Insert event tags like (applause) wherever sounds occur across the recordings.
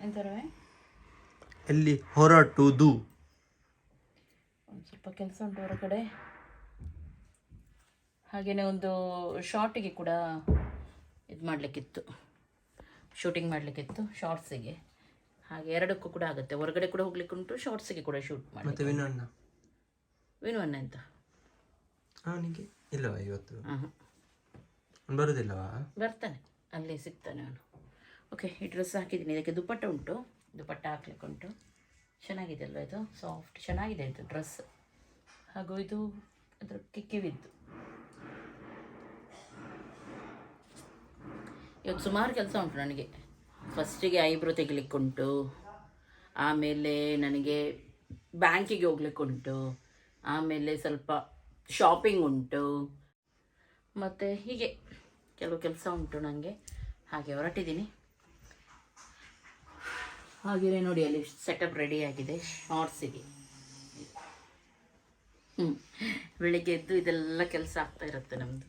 ಎಂತರವೇ? ಎಲ್ಲಿ ಹೊರಟುದು. ಒಂದು ಸ್ವಲ್ಪ ಕೆಲಸ ಉಂಟು ಹೊರಗಡೆ. ಹಾಗೆಯೇ ಒಂದು ಶಾರ್ಟಿಗೆ ಕೂಡ ಇದು ಮಾಡಲಿಕ್ಕಿತ್ತು. ಶೂಟಿಂಗ್ ಮಾಡಲಿಕ್ಕಿತ್ತು ಶಾರ್ಟ್ಸಿಗೆ ಹಾಗೆ ಎರಡಕ್ಕೂ ಕೂಡ ಆಗುತ್ತೆ. ಹೊರಗಡೆ ಕೂಡ ಹೋಗ್ಲಿಕ್ಕೆ ಉಂಟು ಶಾರ್ಟ್ಸಿಗೆ ಕೂಡ ಶೂಟ್ ಮಾಡಿ ಅಣ್ಣ? ವಿನು ಅಣ್ಣ ಅಂತ ಅವನಿಗೆ ಇಲ್ಲವಾ ಇವತ್ತು? ಬರುದಿಲ್ಲವಾ? ಬರ್ತಾನೆ. ಅಲ್ಲಿ ಸಿಗ್ತಾನೆ ಅವನು. ಓಕೆ ಈ ಡ್ರೆಸ್ ಹಾಕಿದ್ದೀನಿ. ಇದಕ್ಕೆ ದುಪ್ಪಟ್ಟ ಉಂಟು. ದುಪ್ಪಟ್ಟ ಹಾಕ್ಲಿಕ್ಕೆ ಉಂಟು. ಚೆನ್ನಾಗಿದೆ ಅಲ್ವಾ ಇದು? ಸಾಫ್ಟ್ ಚೆನ್ನಾಗಿದೆ ಇದು ಡ್ರೆಸ್ ಹಾಗೂ ಇದು ಅದರ ಕಿಕ್ಕಿವಿದ್ದು ಇವತ್ತು ಸುಮಾರು ಕೆಲಸ ಉಂಟು ನನಗೆ. ಫಸ್ಟಿಗೆ ಐಬ್ರೋ ತೆಗಿಲಿಕ್ಕುಂಟು ಆಮೇಲೆ ನನಗೆ ಬ್ಯಾಂಕಿಗೆ ಹೋಗ್ಲಿಕ್ಕುಂಟು ಆಮೇಲೆ ಸ್ವಲ್ಪ ಶಾಪಿಂಗ್ ಉಂಟು. ಮತ್ತು ಹೀಗೆ ಕೆಲವು ಕೆಲಸ ಉಂಟು ನನಗೆ. ಹಾಗೆ ಹೊರಟಿದ್ದೀನಿ. ಹಾಗೆಯೇ ನೋಡಿ ಅಲ್ಲಿ ಸೆಟಪ್ ರೆಡಿ ಆಗಿದೆ. ಶಾರ್ಟ್ಸಿಗೆ ಹ್ಞೂ ಬೆಳಿಗ್ಗೆ ಎದ್ದು ಇದೆಲ್ಲ ಕೆಲಸ ಆಗ್ತಾ ಇರುತ್ತೆ ನಮ್ಮದು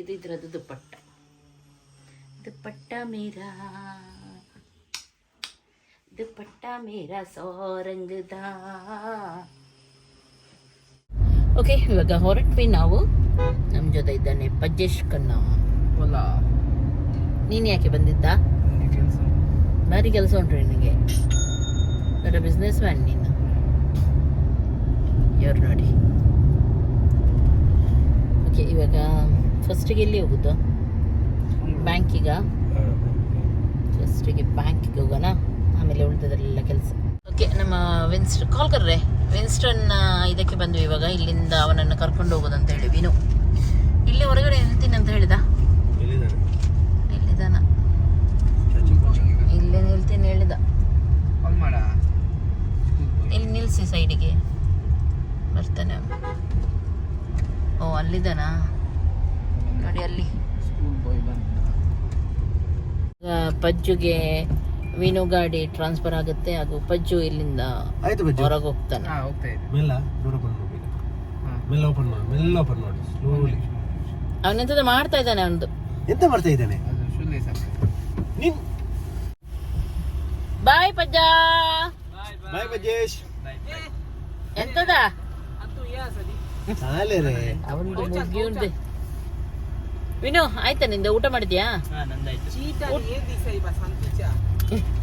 ಇದು ಇದರದ್ದು ದುಪ್ಪಟ್ಟ. ದುಪ್ಪಟ್ಟ ಮೀರಾ. ದುಪ್ಪಟ್ಟ ಮೀರಾ ಸೋರಂಗದ. ಓಕೆ ಇವಾಗ ಹೊರಟ್ವಿ ನಾವು. ನಮ್ಮ ಜೊತೆ ಇದ್ದಾನೆ ಪಜ್ಜೇಶ್ ಕಣ್ಣ. ನೀನು ಯಾಕೆ ಬಂದಿದ್ದ? ಭಾರಿ ಕೆಲಸ ಉಂಟು ನಿನಗೆ. ದೊಡ್ಡ ಬಿಸ್ನೆಸ್ ಮ್ಯಾನ್ ನೀನು. ಇವ್ರು ನೋಡಿ. ಓಕೆ ಇವಾಗ ಫಸ್ಟಿಗೆ ಎಲ್ಲಿ ಹೋಗುದು? ಬ್ಯಾಂಕಿಗ ಫಸ್ಟಿಗೆ ಬ್ಯಾಂಕಿಗೆ ಹೋಗೋಣ. ಆಮೇಲೆ ಉಳಿದದಲ್ಲೆಲ್ಲ ಕೆಲಸ. ಓಕೆ ನಮ್ಮ ವಿನ್ಸ್ಟ್ ಕಾಲ್ ಕರ್ರೆ. ವಿನ್ಸ್ಟನ್ ಇದಕ್ಕೆ ಬಂದ್ವಿ ಇವಾಗ. ಇಲ್ಲಿಂದ ಅವನನ್ನು ಕರ್ಕೊಂಡು ಹೋಗೋದಂತ ಹೇಳಿ, ವಿನು. ಇಲ್ಲಿ ಹೊರಗಡೆ ಇರ್ತೀನಿ ಅಂತ ಹೇಳಿದ ಇಲ್ಲಿದಾನ ಇಲ್ಲೇ ನಿಲ್ತೀನಿ ಹೇಳಿದ ಇಲ್ಲಿ ನಿಲ್ಸಿ ಸೈಡಿಗೆ ಬರ್ತಾನೆ ಅವ್ನು. ಓ ಅಲ್ಲಿದ್ದಾನಾ? ನೋಡಿ ಅಲ್ಲಿ. ಪಜ್ಜುಗೆ ವಿನು ಗಾಡಿ ಟ್ರಾನ್ಸ್ಫರ್ ಆಗುತ್ತೆ. ಅದು ಪಜ್ಜು ಇಲ್ಲಿಂದ ಹೊರಗೆ ಹೋಗ್ತಾನೆ. ಮೆಲ್ಲ ದೂರ ಬಂದು ಮೆಲ್ಲ ಓಪನ್ ಮಾಡಿ ಮೆಲ್ಲ ಓಪನ್ ಮಾಡಿ ಸ್ಲೋಲಿ ಅವನೆಂತದ ಮಾಡ್ತಾ ಇದ್ದಾನೆ ಅವನದು. ಎಂತ ಮಾಡ್ತಾ ಇದ್ದಾನೆ? ನೀನ್ ಬಾಯ್ ಪಜ್ಜ. ಬಾಯ್ ಬಜೇಶ್ ಎಂತದ? ಸಾಲೆ ರೇ ಮುಗಿ ಮುಗಿಯುಂಟು. ವಿನು ಆಯ್ತಾ ನಿಂದ? ಊಟ ಮಾಡಿದ್ಯಾ?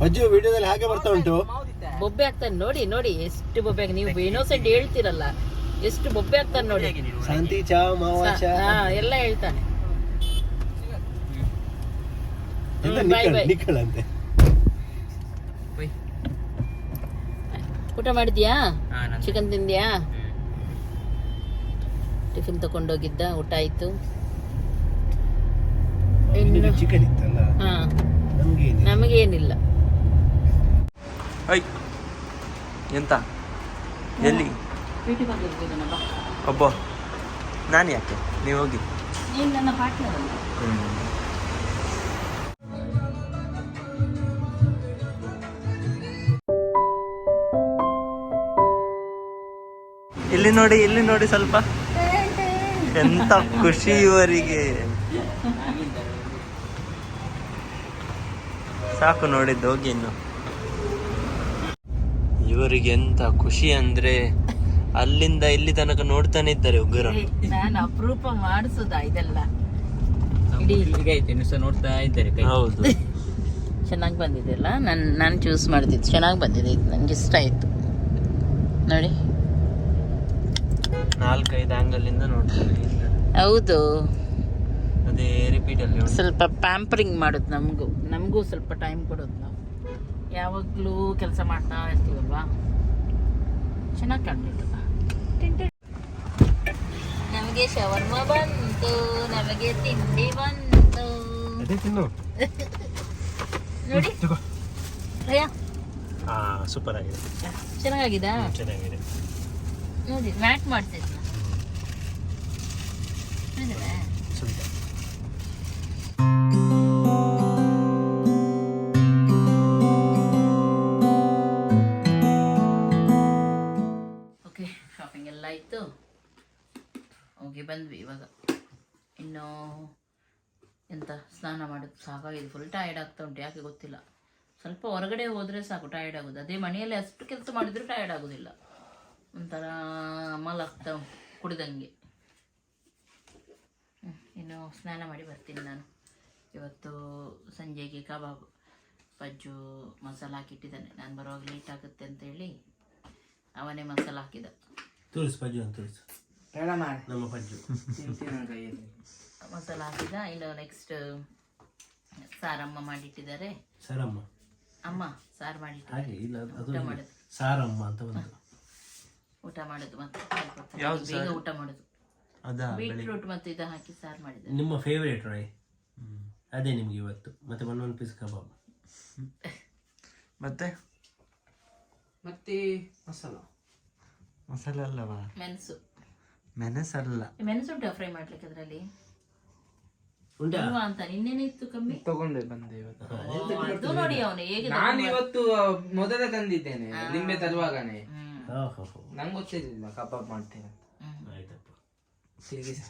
ಅಜ್ಜು ವಿಡಿಯೋದಲ್ಲಿ ಹಾಗೆ ಬರ್ತಾ ಉಂಟು. ಬೊಬ್ಬೆ ಆಗ್ತಾನೆ ನೋಡಿ ನೋಡಿ ಎಷ್ಟು ಬೊಬ್ಬೆ ಆಗ ನೀವು ಇನ್ನೋಸೆಂಟ್ ಹೇಳ್ತಿರಲ್ಲ ಎಷ್ಟು ಬೊಬ್ಬೆ ಆಗ್ತಾನೆ ನೋಡಿ. ಶಾಂತಿ ಚಾ ಮಾವ ಚಾ. ಹಾ ಎಲ್ಲ ಹೇಳ್ತಾನೆ. ಎಂತ ಬಾಯ್ ನಿಕ್ಕಳ್ ನಿಕ್ಕಳಂತೆ? ಊಟ ಮಾಡಿದ್ಯಾ? ಚಿಕನ್ ತಿಂದ್ಯಾ? ಟಿಫಿನ್ ತಗೊಂಡೋಗಿದ್ದ ಊಟ ಆಯ್ತು. ಇನ್ನು ಚಿಕನ್ ಇತ್ತಲ್ಲ? ಹಾ. ನಮ್ಗೆ ನಮಗೇನಿಲ್ಲ ಎಂತ? ಎಲ್ಲಿ? ಒಬ್ಬ ನಾನು ಯಾಕೆ? ನೀವು ಹೋಗಿ. ನೀನು ನನ್ನ ಪಾರ್ಟ್ನರ್ ಇಲ್ಲಿ ನೋಡಿ ಇಲ್ಲಿ ನೋಡಿ ಸ್ವಲ್ಪ. ಎಂತ ಖುಷಿ ಇವರಿಗೆ ಸಾಕು ನೋಡಿದ್ದು ಹೋಗಿ ಇನ್ನು. ಇವರಿಗೆ ಎಂತ ಖುಷಿ ಅಂದ್ರೆ ಅಲ್ಲಿಂದ ಇಲ್ಲಿ ತನಕ ನೋಡ್ತಾನೆ ಇದ್ದಾರೆ ಉಗ್ರ ನಾನು ಅಪರೂಪ ಮಾಡಿಸೋದ ಇದೆಲ್ಲ? ನೋಡ್ತಾ ಇದ್ದಾರೆ ಹೌದು. (laughs) ಚೆನ್ನಾಗಿ ಬಂದಿದೆ ಅಲ್ಲ ನಾನು ನಾನು ಚೂಸ್ ಮಾಡ್ತಿದ್ದು. ಚೆನ್ನಾಗಿ ಬಂದಿದೆ ಇದು ನನಗೆ ಇಷ್ಟ ಆಯಿತು. ನೋಡಿ. ನಾಲ್ಕೈದು ಆಂಗಲ್ ಇಂದ ನೋಡ್ತಾರೆ ಹೌದು. ಅದೇ ರಿಪೀಟ್ ಅಲ್ಲಿ ಉಂಟು. ಸ್ವಲ್ಪ ಪ್ಯಾಂಪರಿಂಗ್ ಮಾಡೋದು ನಮಗೂ. ನಮಗೂ ಸ್ವಲ್ಪ ಟೈಮ್ ಕೊಡೋದು ನಾವು. ಯಾವಾಗಲೂ ಕೆಲಸ ಮಾಡ್ತಾ ಇರ್ತೀವಲ್ವಾ? ಚೆನ್ನಾಗಿ ಕಾಣ್ತಿತ್ತು ನಮಗೆ ಶವರ್ಮ ಬಂತು ನಮಗೆ ತಿಂಡಿ ಬಂತು. ಅದೇ ತಿನ್ನು. (laughs) ನೋಡಿ. ಸೂಪರ್ ಆಗಿದೆ. ಚೆನ್ನಾಗಿದೆ ಚೆನ್ನಾಗಿದೆ. ನೋಡಿ ಮ್ಯಾಟ್ ಮಾಡ್ತಿದ್ನ ಓಕೆ ಶಾಪಿಂಗ್ ಎಲ್ಲ ಆಯಿತು ಹೋಗಿ ಬಂದ್ವಿ ಇವಾಗ. ಇನ್ನು ಎಂತ ಸ್ನಾನ ಮಾಡೋದು ಸಾಕಾಗಿದೆ ಫುಲ್ ಟಯರ್ಡ್ ಆಗ್ತಾ ಉಂಟು, ಯಾಕೆ ಗೊತ್ತಿಲ್ಲ. ಸ್ವಲ್ಪ ಹೊರಗಡೆ ಹೋದರೆ ಸಾಕು ಟಯರ್ಡ್ ಆಗೋದು. ಅದೇ ಮನೆಯಲ್ಲಿ ಅಷ್ಟು ಕೆಲಸ ಮಾಡಿದರೂ ಟಯರ್ಡ್ ಆಗೋದಿಲ್ಲ. ಒಂಥರ ಮಲಗ್ತಾ ಕುಡಿದಂಗೆ. ಇನ್ನು ಸ್ನಾನ ಮಾಡಿ ಬರ್ತೀನಿ ನಾನು. ಇವತ್ತು ಸಂಜೆಗೆ ಕಬಾಬ್ ಪಜ್ಜು ಮಸಾಲ ಹಾಕಿಟ್ಟಿದ್ದಾನೆ. ನಾನು ಬರುವಾಗ ಲೇಟ್ ಆಗುತ್ತೆ ಅಂತ ಹೇಳಿ ಅವನೇ ಮಸಾಲ ಹಾಕಿದ. ತುಳಸಿ ಪಜ್ಜು ಅಂತ ತುಳಸಿ ನಮ್ಮ ಪಜ್ಜು ತಿಂತೀನಿ ನನ್ನ ಕೈಯಲ್ಲಿ. ಮಸಾಲ ಹಾಕಿದ. ಇನ್ನು ನೆಕ್ಸ್ಟ್ ಸಾರಮ್ಮ ಮಾಡಿಟ್ಟಿದ್ದಾರೆ. ಸಾರಮ್ಮ? ಅಮ್ಮ ಸಾರು ಮಾಡಿ ಹಾಗೆ ಇಲ್ಲ ಅದು- ಅದು ಊಟ ಮಾಡೋದು. ಸಾರಮ್ಮ ಅಂತ ಊಟ ಮಾಡೋದು ಮತ್ತೆ. ಬೇಗ ಊಟ ಮಾಡೋದು. ಅದಾ ಬೀಟ್ರೂಟ್ ಮತ್ತೆ ಇದು ಹಾಕಿ ಸಾರು ಮಾಡಿದೆ ನಿಮ್ಮ ಫೇವರೇಟ್ ರೈ? ಅದೇ ನಿಮ್ಗೆ ಇವತ್ತು. ಮತ್ತೆ ಒನ್ ಒನ್ ಪೀಸ್ ಕಬಾಬ್. (laughs) ಮತ್ತೆ? ಮತ್ತೆ ಮಸಾಲ. ಮಸಾಲೆ ಅಲ್ಲವಾ? ಮೆಣಸು. ಮೆಣಸಲ್ಲ. ಮೆಣಸು ಉಂಟಾ ಫ್ರೈ ಮಾಡ್ಲಿಕ್ಕೆ ಅದರಲ್ಲಿ? ಉಂಟಾ? ಇಲ್ವಾ ಅಂತ ನಿನ್ನೆನೆ ಇತ್ತು ಕಮ್ಮಿ? ತಗೊಂಡೆ ಬಂದೆ ಇವತ್ತು. ಅದು ನೋಡಿ ಅವನು ಹೇಗೆ ನಾನು ಇವತ್ತು ಮೊದಲೇ ತಂದಿದ್ದೇನೆ ನಿಂಬೆ ತರುವಾಗನೇ. ಹ್ಮ್. ನಂಗೆ ಗೊತ್ತಿರಲಿಲ್ಲ ಕಬಾಬ್ ಮಾಡ್ತೇನೆ ಅಂತ. ತಿರುಗಿಸ.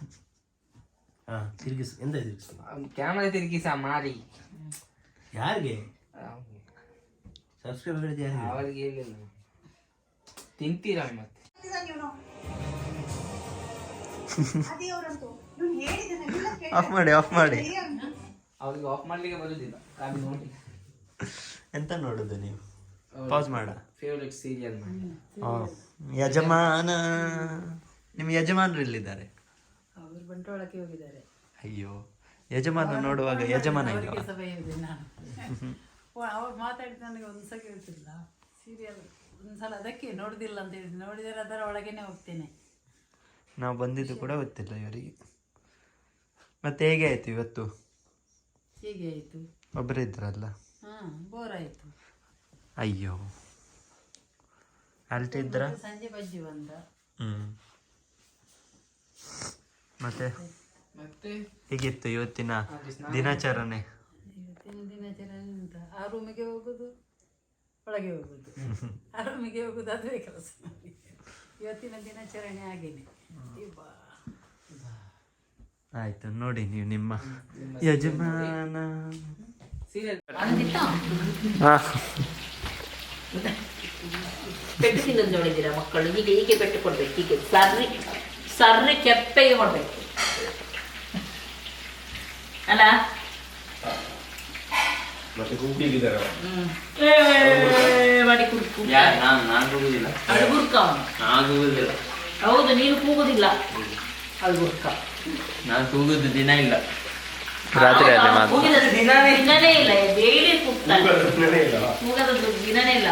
ಹಾ ತಿರುಗಿಸ್. ಎಂತ ತಿರುಗಿಸ್ ಕ್ಯಾಮರಾ ತಿರುಗಿಸ ಮಾರಿ. ಯಾರಿಗೆ? ಸಬ್ಸ್ಕ್ರೈಬರ್ ಯಾರಿಗೆ? ಅವರಿಗೆ ಹೇಳಿಲ್ಲ ತಿಂತೀರಾ ಮತ್ತೆ? ಆಫ್ (laughs) ಮಾಡಿ ಆಫ್ ಮಾಡಿ. ಅವ್ರಿಗೆ ಆಫ್ ಮಾಡ್ಲಿಕ್ಕೆ ಬರುದಿಲ್ಲ. ಕಾಮಿ ನೋಡಿ. ಎಂತ ನೋಡುದು ನೀವು? ಪಾಸ್ ಮಾಡ. ಫೇವ್ರೆಟ್ ಸೀರಿಯಲ್ ಮಾಡಿ. ಆ, ಯಜಮಾನ. ನಿಮ್ಮ ಯಜಮಾನರು ಇಲ್ಲಿದ್ದಾರೆ ಅವರು ಬಂಟ್ವಾಳಕ್ಕೆ ಹೋಗಿದ್ದಾರೆ. ಅಯ್ಯೋ ಯಜಮಾನ ನೋಡುವಾಗ ಯಜಮಾನ ಇಲ್ಲ ಸಭೆ ಇದೆ ನಾನು. ಅವ್ರು ಮಾತಾಡಿದ ನನಗೆ ಒಂದು ಸಲ ಕೇಳ್ತಿಲ್ಲ ಸೀರಿಯಲ್ ಒಂದ್ಸಲ ಅದಕ್ಕೆ ನೋಡುದಿಲ್ಲ ಅಂತ ಹೇಳಿದ್ರು. ನೋಡಿದರೆ ಅದರ ಒಳಗೇನೆ ಹೋಗ್ತೇನೆ. ನಾವು ಬಂದಿದ್ದು ಕೂಡ ಗೊತ್ತಿಲ್ಲ ಇವರಿಗೆ. ಮತ್ತೆ ಹೇಗೆ ಆಯ್ತು ಇವತ್ತು? ಹೇಗೆ ಆಯಿತು? ಒಬ್ಬರೇ ಇದ್ರಲ್ಲ? ಹಾಂ ಬೋರ್ ಆಯಿತು. ಅಯ್ಯೋ. ಅಲ್ಟಿದ್ರ ಸಂಜೆ ಬಜ್ಜಿ ಬಂದ. ಹ್ಮ್. ಮತ್ತೆ? ಮತ್ತೆ? ಹೇಗಿತ್ತು ಇವತ್ತಿನ ದಿನಾಚರಣೆ? ಇವತ್ತಿನ ದಿನಾಚರಣೆ ಅಂತ ಆ ರೂಮಿಗೆ ಹೋಗೋದು ಒಳಗೆ ಹೋಗೋದು. ಆ ರೂಮಿಗೆ ಹೋಗೋದು ಅದುವೇ ಕೆಲಸ ಇವತ್ತಿನ ದಿನಾಚರಣೆ ಆಗೇನೆ. ಆಯ್ತು ನೋಡಿ ನೀವು ನಿಮ್ಮ ಯಜಮಾನ. ಮಕ್ಕಳು ಹೀಗೆ ಹೀಗೆ ಪೆಟ್ಟು ಕೊಡ್ಬೇಕು ಹೀಗೆ. ಸರ್ರಿ ಸರ್ರಿ ಕೆಪ್ಪೆಗೆ ಕೊಡ್ಬೇಕು ಅಲ್ಲ? ಮತ್ತೆ ಕೂಗಿದ್ದಾರೆ ಏ, ಮಾಡಿ ಕುಡ್ ಕುಡ್. ನಾನು ನಾನು ಹೋಗುದಿಲ್ಲ ಅದು ಬುರ್ಕ ಅವನು. ನಾನು ಹೋಗುದಿಲ್ಲ ಹೌದು ನೀನು ಕೂಗುದಿಲ್ಲ. ಅದು ನಾನು ಕೂಗುದು ದಿನ ಇಲ್ಲ. ರಾತ್ರಿ ಅಲ್ಲೇ ಮಾತ್ರ. ಕೂಗಿದದ್ದು ದಿನನೇ ಇಲ್ಲ. ಡೈಲಿ ಕೂಗ್ತಾನೆ ದಿನನೇ ಇಲ್ಲ.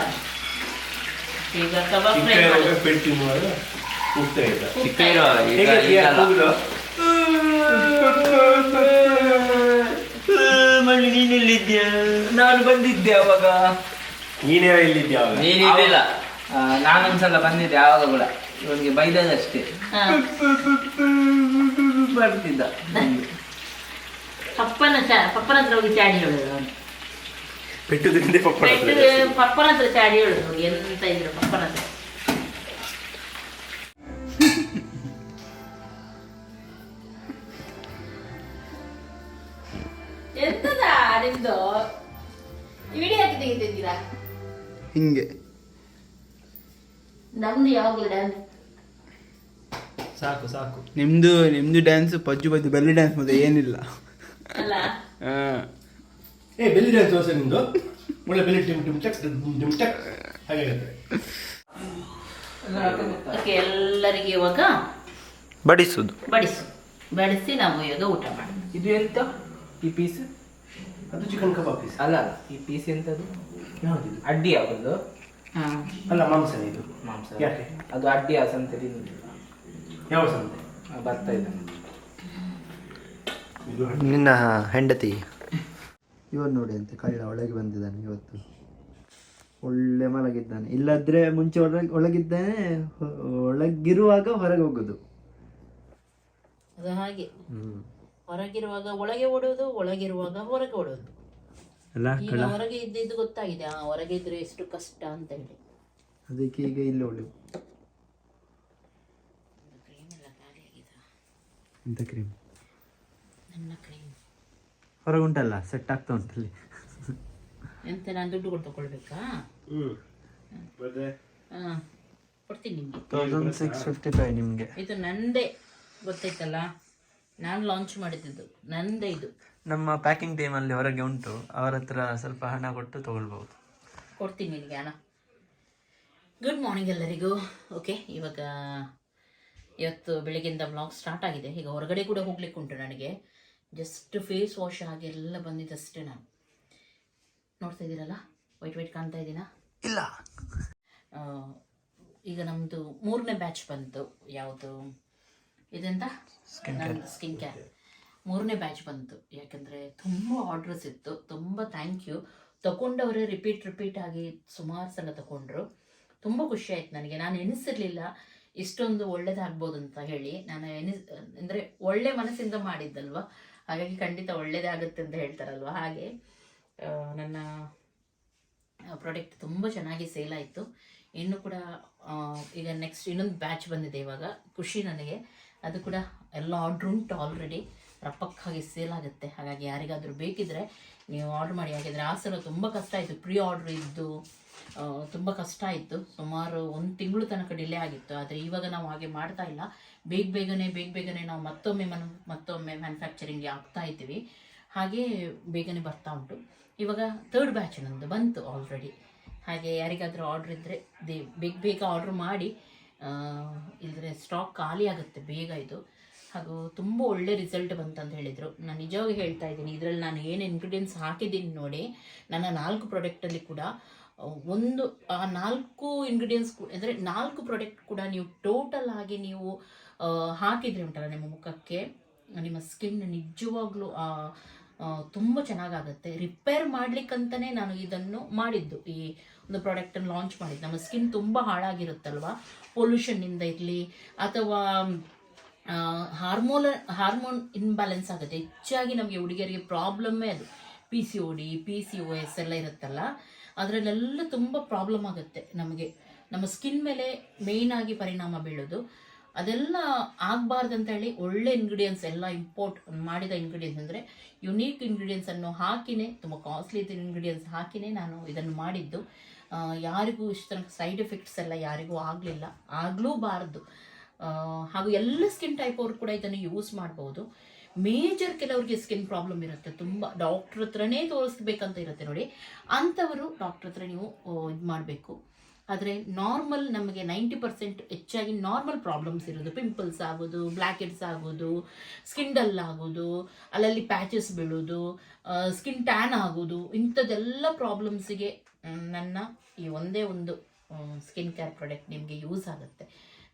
ಈಗ ಕಬಾಬ್ ಫ್ರೈ ಮಾಡೋದು. ಪೆಟ್ಟು ಮಾಡುವ ಕೂಗ್ತಾ ಇದ್ದ ಚಿಕ್ಕ ಇರುವಾಗ ಈಗ ಹೇಗೆ ಈಗ ಅಲ್ಲ. ಕೂಗುದು? ನಾನು ಬಂದಿದ್ದೆ ಅವಾಗ. ನೀನೇ ಇಲ್ಲಿದ್ದೆ ಅವಾಗ? ಇಲ್ಲ ಆ, ನಾನೊಂದ್ಸಲ ಬಂದಿದ್ದೆ ಯಾವಾಗ ಕೂಡ. ಇವನಿಗೆ ಬೈದದಷ್ಟೇ. ಹಾ. ಬರ್ತಿದ್ದ. ಪಪ್ಪನ ಚಾ ಪಪ್ಪನ ಹತ್ರ ಹೋಗಿ ಚಾಡಿ ಹೇಳುದು ಅವನು. ಪೆಟ್ಟು ತಿಂದೆ ಪಪ್ಪ ಪೆಟ್ಟು ಪಪ್ಪನ ಹತ್ರ ಚಾಡಿ ಹೇಳುದು ಹೋಗಿ ಎಂತ ಇದ್ರು ಪಪ್ಪನ ಹತ್ರ. ಹಿಂಗೆ. ನಮ್ದು ಯಾವಾಗಲೂ ಡ್ಯಾನ್ಸ್ ಸಾಕು ಸಾಕು. ನಿಮ್ದು ನಿಮ್ದು ಡ್ಯಾನ್ಸ್ ಪಜ್ಜು ಪಜ್ಜು ಬೆಲ್ಲಿ ಡ್ಯಾನ್ಸ್ ಮತ್ತೆ ಏನಿಲ್ಲ. ಅಲ್ಲ. ಹಾ ಏ ಬೆಲ್ಲಿ ಡ್ಯಾನ್ಸ್ ತೋರಿಸ ನಿಮ್ದು. ಒಳ್ಳೆ ಬೆಲ್ಲಿ ಟಿಮ್ ಟಿಮ್ ಟಕ್ ಟಿಮ್ ಟಕ್ ಹಾಗೆ ಓಕೆ ಎಲ್ಲರಿಗೆ ಇವಾಗ ಬಡಿಸುದು. ಬಡಿಸು. ಬಡಿಸಿ ನಾವು ಇವಾಗ ಊಟ ಮಾಡೋಣ ಇದು ಎಂತ? ಈ ಪೀಸ್ ಅದು ಚಿಕನ್ ಕಬಾಬ್ ಪೀಸ್ ಅಲ್ಲ ಅಲ್ಲ. ಈ ಪೀಸ್ ಎಂತದು? ಯಾವ್ದಿದು ಅಡ್ಡಿ ಯಾವುದು ಅಲ್ಲ ಮಾಂಸ ಇದು. ಮಾಂಸ. ಯಾಕೆ? ಅದು ಅಡ್ಡಿ ಆ ಸಂತೆ. ಯಾವ ಸಂತೆ? ಆ, ಬರ್ತಾ ಇದ್ದಾನೆ ಇದು ನಿನ್ನ ಹೆಂಡತಿ. ಇವನ್ ನೋಡಿ ಅಂತ ಕಳ್ಳ ಒಳಗೆ ಬಂದಿದ್ದಾನೆ ಇವತ್ತು. ಒಳ್ಳೆ ಮಲಗಿದ್ದಾನೆ. ಇಲ್ಲದ್ರೆ ಮುಂಚೆ ಒಳಗೆ ಒಳಗಿದ್ದಾನೆ ಹೊ- ಒಳಗಿರುವಾಗ ಹೊರಗೆ ಹೋಗುದು. ಅದು ಹಾಗೆ. ಹೊರಗಿರುವಾಗ ಒಳಗೆ ಓಡೋದು ಒಳಗಿರುವಾಗ ಹೊರಗೆ ಓಡೋದು ಅಲ್ಲ ಹೊರಗೆ ಇದ್ದಿದ್ದು ಗೊತ್ತಾಗಿದೆ. ಆ ಹೊರಗೆ ಇದ್ರೆ ಎಷ್ಟು ಕಷ್ಟ ಅಂತ ಹೇಳಿ. ಅದಕ್ಕೆ ಈಗ ಇಲ್ಲ ಒಳ್ಳೆ ಕ್ರೀಮ್ ಎಲ್ಲ ಖಾಲಿ ಆಗಿದೆ. ಎಂತ ಕ್ರೀಮ್ ನನ್ನ ಕ್ರೀಮ್ ಹೊರಗುಂಟಲ್ಲ ಸೆಟ್ ಆಗ್ತಾ ಉಂಟಲ್ಲಿ ಎಂತ ನಾನು ದುಡ್ಡು ಕೊಟ್ಟು ತಗೊಳ್ಬೇಕಾ? ಹಾಂ ಕೊಡ್ತೀನಿ ನಿಮಗೆ. ತೌಸಂಡ್ ಸಿಕ್ಸ್ ಫಿಫ್ಟಿ ಫೈವ್ ನಿಮಗೆ. ಇದು ನಂದೇ ಗೊತ್ತಾಯ್ತಲ್ಲ? ನಾನು ಲಾಂಚ್ ಮಾಡಿದ್ದು ನಂದೇ ಇದು. ನಮ್ಮ ಪ್ಯಾಕಿಂಗ್ ಟೈಮಲ್ಲಿ ಹೊರಗೆ ಉಂಟು ಅವರ ಹತ್ರ ಸ್ವಲ್ಪ ಹಣ ಕೊಟ್ಟು ತಗೊಳ್ಬಹುದು. ಕೊಡ್ತೀನಿ ನಿಮಗೆ ಹಣ. ಗುಡ್ ಮಾರ್ನಿಂಗ್ ಎಲ್ಲರಿಗೂ. ಓಕೆ ಇವಾಗ ಇವತ್ತು ಬೆಳಿಗ್ಗೆಯಿಂದ ಬ್ಲಾಗ್ ಸ್ಟಾರ್ಟ್ ಆಗಿದೆ. ಈಗ ಹೊರಗಡೆ ಕೂಡ ಹೋಗ್ಲಿಕ್ಕೆ ಉಂಟು ನನಗೆ. ಜಸ್ಟ್ ಫೇಸ್ ವಾಶ್ ಆಗಿ ಎಲ್ಲ ಬಂದಿದ್ದಷ್ಟೇ ನಾನು. ನೋಡ್ತಾ ಇದ್ದೀರಲ್ಲ? ವೈಟ್ ವೈಟ್ ಕಾಣ್ತಾ ಇದ್ದೀನಾ? ಇಲ್ಲ. ಈಗ ನಮ್ಮದು ಮೂರನೇ ಬ್ಯಾಚ್ ಬಂತು. ಯಾವುದು? ಇದೆಂತ? ಸ್ಕಿನ್ ಕೇರ್ ಮೂರನೇ ಬ್ಯಾಚ್ ಬಂತು. ಯಾಕಂದರೆ ತುಂಬ ಆರ್ಡ್ರಸ್ ಇತ್ತು. ತುಂಬ ಥ್ಯಾಂಕ್ ಯು ತಗೊಂಡವರೇ ರಿಪೀಟ್ ರಿಪೀಟ್ ಆಗಿ ಸುಮಾರು ಸಲ ತಗೊಂಡ್ರು ತುಂಬ ಖುಷಿ ಆಯ್ತು ನನಗೆ. ನಾನು ಎನಿಸಿರಲಿಲ್ಲ ಇಷ್ಟೊಂದು ಒಳ್ಳೇದಾಗ್ಬೋದು ಅಂತ ಹೇಳಿ ನಾನು ಎನಿಸ್ ಅಂದರೆ ಒಳ್ಳೆ ಮನಸ್ಸಿಂದ ಮಾಡಿದ್ದಲ್ವ? ಹಾಗಾಗಿ ಖಂಡಿತ ಒಳ್ಳೇದೇ ಆಗುತ್ತೆ ಅಂತ ಹೇಳ್ತಾರಲ್ವ? ಹಾಗೆ ನನ್ನ ಪ್ರಾಡಕ್ಟ್ ತುಂಬ ಚೆನ್ನಾಗಿ ಸೇಲ್ ಆಯಿತು. ಇನ್ನು ಕೂಡ ಈಗ ನೆಕ್ಸ್ಟ್ ಇನ್ನೊಂದು ಬ್ಯಾಚ್ ಬಂದಿದೆ ಇವಾಗ. ಖುಷಿ ನನಗೆ. ಅದು ಕೂಡ ಎಲ್ಲ ಆರ್ಡ್ರ್ ಉಂಟು ಆಲ್ರೆಡಿ ರಪ್ಪಕ್ಕಾಗಿ ಸೇಲ್ ಆಗುತ್ತೆ. ಹಾಗಾಗಿ ಯಾರಿಗಾದರೂ ಬೇಕಿದ್ರೆ ನೀವು ಆರ್ಡ್ರ್ ಮಾಡಿ. ಯಾಕೆಂದರೆ ಆ ಸಲ ತುಂಬ ಕಷ್ಟ ಆಯಿತು. ಪ್ರೀ ಆರ್ಡ್ರ್ ಇದ್ದು ತುಂಬ ಕಷ್ಟ ಆಯಿತು. ಸುಮಾರು ಒಂದು ತಿಂಗಳು ತನಕ ಡಿಲೇ ಆಗಿತ್ತು. ಆದರೆ ಇವಾಗ ನಾವು ಹಾಗೆ ಮಾಡ್ತಾ ಇಲ್ಲ. ಬೇಗ ಬೇಗನೆ ಬೇಗ ಬೇಗನೆ ನಾವು ಮತ್ತೊಮ್ಮೆ ಮನು, ಮತ್ತೊಮ್ಮೆ ಮ್ಯಾನುಫ್ಯಾಕ್ಚರಿಂಗ್ಗೆ ಆಗ್ತಾ ಇದ್ದೀವಿ. ಹಾಗೆ ಬೇಗನೆ ಬರ್ತಾ ಉಂಟು. ಇವಾಗ ತರ್ಡ್ ಬ್ಯಾಚ್ ನಂದು ಬಂತು ಆಲ್ರೆಡಿ ಹಾಗೆ ಯಾರಿಗಾದರೂ ಆರ್ಡ್ರ್ ಇದ್ದರೆ ದೇ, ಬೇಗ ಬೇಗ ಆರ್ಡ್ರ್ ಮಾಡಿ ಇಲ್ಲದ್ರೆ ಸ್ಟಾಕ್ ಖಾಲಿ ಆಗುತ್ತೆ ಬೇಗ ಇದು. ಹಾಗೂ ತುಂಬ ಒಳ್ಳೆ ರಿಸಲ್ಟ್ ಬಂತಂತ ಹೇಳಿದರು. ನಾನು ನಿಜವಾಗಿ ಹೇಳ್ತಾ ಇದ್ದೀನಿ, ಇದರಲ್ಲಿ ನಾನು ಏನು ಇಂಗ್ರೀಡಿಯೆಂಟ್ಸ್ ಹಾಕಿದ್ದೀನಿ ನೋಡಿ, ನನ್ನ ನಾಲ್ಕು ಪ್ರಾಡಕ್ಟಲ್ಲಿ ಕೂಡ ಒಂದು, ಆ ನಾಲ್ಕು ಇಂಗ್ರೀಡಿಯೆಂಟ್ಸ್ ಅಂದರೆ ನಾಲ್ಕು ಪ್ರಾಡಕ್ಟ್ ಕೂಡ ನೀವು ಟೋಟಲ್ ಆಗಿ ನೀವು ಹಾಕಿದರೆ ಉಂಟಲ್ಲ ನಿಮ್ಮ ಮುಖಕ್ಕೆ, ನಿಮ್ಮ ಸ್ಕಿನ್ ನಿಜವಾಗ್ಲೂ ತುಂಬ ಚೆನ್ನಾಗಾಗುತ್ತೆ. ರಿಪೇರ್ ಮಾಡ್ಲಿಕ್ಕಂತಲೇ ನಾನು ಇದನ್ನು ಮಾಡಿದ್ದು. ಈ ಒಂದು ಪ್ರಾಡಕ್ಟನ್ನು ಲಾಂಚ್ ಮಾಡಿದ್ದು. ನಮ್ಮ ಸ್ಕಿನ್ ತುಂಬ ಹಾಳಾಗಿರುತ್ತಲ್ವ? ಪೊಲ್ಯೂಷನ್ನಿಂದ ಇರಲಿ, ಅಥವಾ ಹಾರ್ಮೋನ್ ಹಾರ್ಮೋನ್ ಇನ್ಬ್ಯಾಲೆನ್ಸ್ ಆಗುತ್ತೆ. ಹೆಚ್ಚಾಗಿ ನಮಗೆ ಹುಡುಗಿಯರಿಗೆ ಪ್ರಾಬ್ಲಮ್ಮೇ ಅದು. P C O D P C O S ಎಲ್ಲ ಇರುತ್ತಲ್ಲ, ಅದರಲ್ಲೆಲ್ಲ ತುಂಬ ಪ್ರಾಬ್ಲಮ್ ಆಗುತ್ತೆ ನಮಗೆ. ನಮ್ಮ ಸ್ಕಿನ್ ಮೇಲೆ ಮೇಯ್ನ್ ಆಗಿ ಪರಿಣಾಮ ಬೀಳೋದು. ಅದೆಲ್ಲ ಆಗಬಾರ್ದು ಅಂತ ಹೇಳಿ ಒಳ್ಳೆ ಇಂಗ್ರೀಡಿಯೆಂಟ್ಸ್ ಎಲ್ಲ ಇಂಪೋರ್ಟ್ ಮಾಡಿದ ಇಂಗ್ರೀಡಿಯೆಂಟ್ಸ್ ಅಂದರೆ ಯುನೀಕ್ ಇಂಗ್ರೀಡಿಯೆಂಟ್ಸ್ ಅನ್ನು ಹಾಕಿನೇ, ತುಂಬ ಕಾಸ್ಟ್ಲಿ ಇಂಗ್ರೀಡಿಯೆಂಟ್ಸ್ ಹಾಕಿನೇ ನಾನು ಇದನ್ನು ಮಾಡಿದ್ದು. ಯಾರಿಗೂ ಇಷ್ಟು ತನಕ ಸೈಡ್ ಎಫೆಕ್ಟ್ಸ್ ಎಲ್ಲ ಯಾರಿಗೂ ಆಗಲಿಲ್ಲ. ಆಗಲೂಬಾರ್ದು ಹಾಗೂ ಎಲ್ಲ ಸ್ಕಿನ್ ಟೈಪ್ ಅವರು ಕೂಡ ಇದನ್ನು ಯೂಸ್ ಮಾಡ್ಬೋದು. ಮೇಜರ್ ಕೆಲವರಿಗೆ ಸ್ಕಿನ್ ಪ್ರಾಬ್ಲಮ್ ಇರುತ್ತೆ. ತುಂಬ ಡಾಕ್ಟ್ರ್ ಹತ್ರನೇ ತೋರಿಸ್ಬೇಕಂತ ಇರುತ್ತೆ ನೋಡಿ. ಅಂಥವರು ಡಾಕ್ಟ್ರ್ ಹತ್ರ ನೀವು ಇದು ಮಾಡಬೇಕು. ಆದರೆ ನಾರ್ಮಲ್ ನಮಗೆ ನೈಂಟಿ ಪರ್ಸೆಂಟ್ ಹೆಚ್ಚಾಗಿ ನಾರ್ಮಲ್ ಪ್ರಾಬ್ಲಮ್ಸ್ ಇರೋದು. ಪಿಂಪಲ್ಸ್ ಆಗೋದು ಬ್ಲ್ಯಾಕೆಟ್ಸ್ ಆಗೋದು ಸ್ಕಿನ್ ಡಲ್ ಆಗೋದು, ಅಲ್ಲಲ್ಲಿ ಪ್ಯಾಚಸ್ ಬೀಳೋದು ಸ್ಕಿನ್ ಟ್ಯಾನ್ ಆಗೋದು, ಇಂಥದ್ದೆಲ್ಲ ಪ್ರಾಬ್ಲಮ್ಸಿಗೆ ನನ್ನ ಈ ಒಂದೇ ಒಂದು ಸ್ಕಿನ್ ಕೇರ್ ಪ್ರಾಡಕ್ಟ್ ನಿಮಗೆ ಯೂಸ್ ಆಗುತ್ತೆ.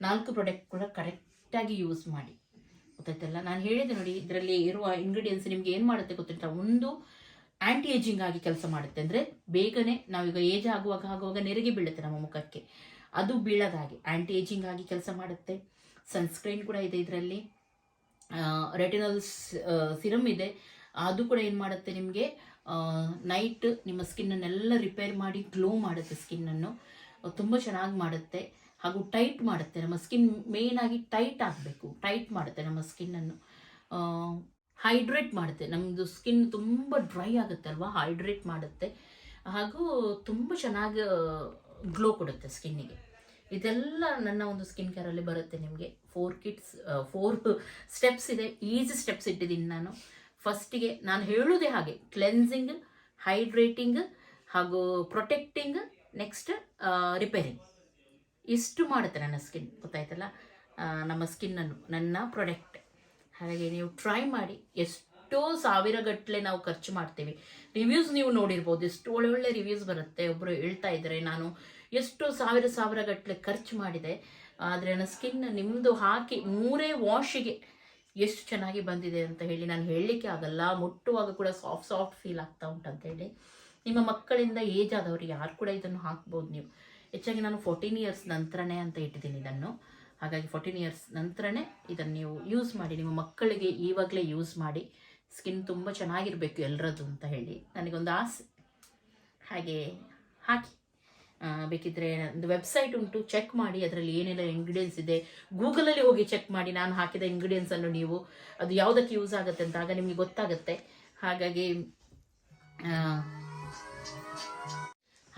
ನಾಲ್ಕು ಪ್ರಾಡಕ್ಟ್ ಕೂಡ ಕರೆಕ್ಟಾಗಿ ಯೂಸ್ ಮಾಡಿ. ಗೊತ್ತಾಯ್ತಲ್ಲ? ನಾನು ಹೇಳಿದೆ ನೋಡಿ, ಇದರಲ್ಲಿ ಇರುವ ಇಂಗ್ರೀಡಿಯೆಂಟ್ಸ್ ನಿಮ್ಗೆ ಏನು ಮಾಡುತ್ತೆ ಗೊತ್ತಿಲ್ಲ ಒಂದು ಆ್ಯಂಟಿ ಏಜಿಂಗ್ ಆಗಿ ಕೆಲಸ ಮಾಡುತ್ತೆ. ಅಂದರೆ ಬೇಗನೆ ನಾವೀಗ ಏಜ್ ಆಗುವಾಗ ಆಗುವಾಗ ನೆರಿಗೆ ಬೀಳುತ್ತೆ ನಮ್ಮ ಮುಖಕ್ಕೆ. ಅದು ಬೀಳದಾಗೆ ಆ್ಯಂಟಿ ಏಜಿಂಗ್ ಆಗಿ ಕೆಲಸ ಮಾಡುತ್ತೆ. ಸನ್ಸ್ಕ್ರೀನ್ ಕೂಡ ಇದೆ ಇದರಲ್ಲಿ. ರೆಟಿನಲ್ಸ್ ಸಿರಮ್ ಇದೆ. ಅದು ಕೂಡ ಏನು ಮಾಡುತ್ತೆ ನಿಮಗೆ? ನೈಟ್ ನಿಮ್ಮ ಸ್ಕಿನ್ನನ್ನೆಲ್ಲ ರಿಪೇರ್ ಮಾಡಿ ಗ್ಲೋ ಮಾಡುತ್ತೆ ಸ್ಕಿನ್ನನ್ನು ತುಂಬ ಚೆನ್ನಾಗಿ ಮಾಡುತ್ತೆ. ಹಾಗೂ ಟೈಟ್ ಮಾಡುತ್ತೆ. ನಮ್ಮ ಸ್ಕಿನ್ ಮೇನ್ ಆಗಿ ಟೈಟ್ ಆಗಬೇಕು. ಟೈಟ್ ಮಾಡುತ್ತೆ ನಮ್ಮ ಸ್ಕಿನ್ನನ್ನು ಹೈಡ್ರೇಟ್ ಮಾಡುತ್ತೆ. ನಮ್ಮದು ಸ್ಕಿನ್ ತುಂಬ ಡ್ರೈ ಆಗುತ್ತೆ ಅಲ್ವಾ? ಹೈಡ್ರೇಟ್ ಮಾಡುತ್ತೆ. ಹಾಗೂ ತುಂಬ ಚೆನ್ನಾಗಿ ಗ್ಲೋ ಕೊಡುತ್ತೆ ಸ್ಕಿನ್ನಿಗೆ ಇದೆಲ್ಲ ನನ್ನ ಒಂದು ಸ್ಕಿನ್ ಕೇರಲ್ಲಿ ಬರುತ್ತೆ ನಿಮಗೆ. ಫೋರ್ ಕಿಟ್ಸ್ ಫೋರ್ ಸ್ಟೆಪ್ಸ್ ಇದೆ. ಈಸಿ ಸ್ಟೆಪ್ಸ್ ಇಟ್ಟಿದ್ದೀನಿ ನಾನು. ಫಸ್ಟಿಗೆ ನಾನು ಹೇಳೋದೇ ಹಾಗೆ. ಕ್ಲೆನ್ಸಿಂಗ್ ಹೈಡ್ರೇಟಿಂಗ್ ಹಾಗೂ ಪ್ರೊಟೆಕ್ಟಿಂಗ್ ನೆಕ್ಸ್ಟ್ ರಿಪೇರಿಂಗ್ ಇಷ್ಟು ಮಾಡುತ್ತೆ ನನ್ನ ಸ್ಕಿನ್ ಗೊತ್ತಾಯ್ತಲ್ಲ? ನಮ್ಮ ಸ್ಕಿನ್ನನ್ನು ನನ್ನ ಪ್ರಾಡಕ್ಟ್ ಹಾಗಾಗಿ ನೀವು ಟ್ರೈ ಮಾಡಿ, ಎಷ್ಟೋ ಸಾವಿರ ಗಟ್ಟಲೆ ನಾವು ಖರ್ಚು ಮಾಡ್ತೀವಿ. ರಿವ್ಯೂಸ್ ನೀವು ನೋಡಿರ್ಬೋದು, ಎಷ್ಟು ಒಳ್ಳೊಳ್ಳೆ ರಿವ್ಯೂಸ್ ಬರುತ್ತೆ. ಒಬ್ಬರು ಹೇಳ್ತಾ ಇದ್ದಾರೆ ನಾನು ಎಷ್ಟೋ ಸಾವಿರ ಸಾವಿರ ಗಟ್ಟಲೆ ಖರ್ಚು ಮಾಡಿದೆ. ಆದರೆ ನನ್ನ ಸ್ಕಿನ್ ನಿಮ್ಮದು ಹಾಕಿ ಮೂರೇ ವಾಶಿಗೆ ಎಷ್ಟು ಚೆನ್ನಾಗಿ ಬಂದಿದೆ ಅಂತ ಹೇಳಿ ನಾನು ಹೇಳಲಿಕ್ಕೆ ಆಗಲ್ಲ. ಮುಟ್ಟುವಾಗ ಕೂಡ ಸಾಫ್ಟ್ ಸಾಫ್ಟ್ ಫೀಲ್ ಆಗ್ತಾ ಉಂಟು ಹೇಳಿ. ನಿಮ್ಮ ಮಕ್ಕಳಿಂದ ಏಜ್ ಆದವರು ಯಾರು ಕೂಡ ಇದನ್ನು ಹಾಕ್ಬೋದು ನೀವು. ಹೆಚ್ಚಾಗಿ ನಾನು ಫೋರ್ಟೀನ್ ಇಯರ್ಸ್ ನಂತರನೇ ಅಂತ ಇಟ್ಟಿದ್ದೀನಿ ಇದನ್ನು. ಹಾಗಾಗಿ ಫೋರ್ಟೀನ್ ಇಯರ್ಸ್ ನಂತರನೇ ಇದನ್ನು ನೀವು ಯೂಸ್ ಮಾಡಿ, ನಿಮ್ಮ ಮಕ್ಕಳಿಗೆ ಈವಾಗಲೇ ಯೂಸ್ ಮಾಡಿ ಸ್ಕಿನ್ ತುಂಬ ಚೆನ್ನಾಗಿರಬೇಕು ಎಲ್ಲರದ್ದು ಅಂತ ಹೇಳಿ ನನಗೊಂದು ಆಸೆ. ಹಾಗೆ ಹಾಕಿ. ಬೇಕಿದ್ದರೆ ಒಂದು ವೆಬ್ಸೈಟ್ ಉಂಟು ಚೆಕ್ ಮಾಡಿ, ಅದರಲ್ಲಿ ಏನೆಲ್ಲ ಇಂಗ್ರೀಡಿಯೆಂಟ್ಸ್ ಇದೆ. ಗೂಗಲಲ್ಲಿ ಹೋಗಿ ಚೆಕ್ ಮಾಡಿ, ನಾನು ಹಾಕಿದ ಇಂಗ್ರೀಡಿಯೆಂಟ್ಸನ್ನು ನೀವು, ಅದು ಯಾವುದಕ್ಕೆ ಯೂಸ್ ಆಗುತ್ತೆ ಅಂತ ಆಗ ನಿಮಗೆ ಗೊತ್ತಾಗುತ್ತೆ. ಹಾಗಾಗಿ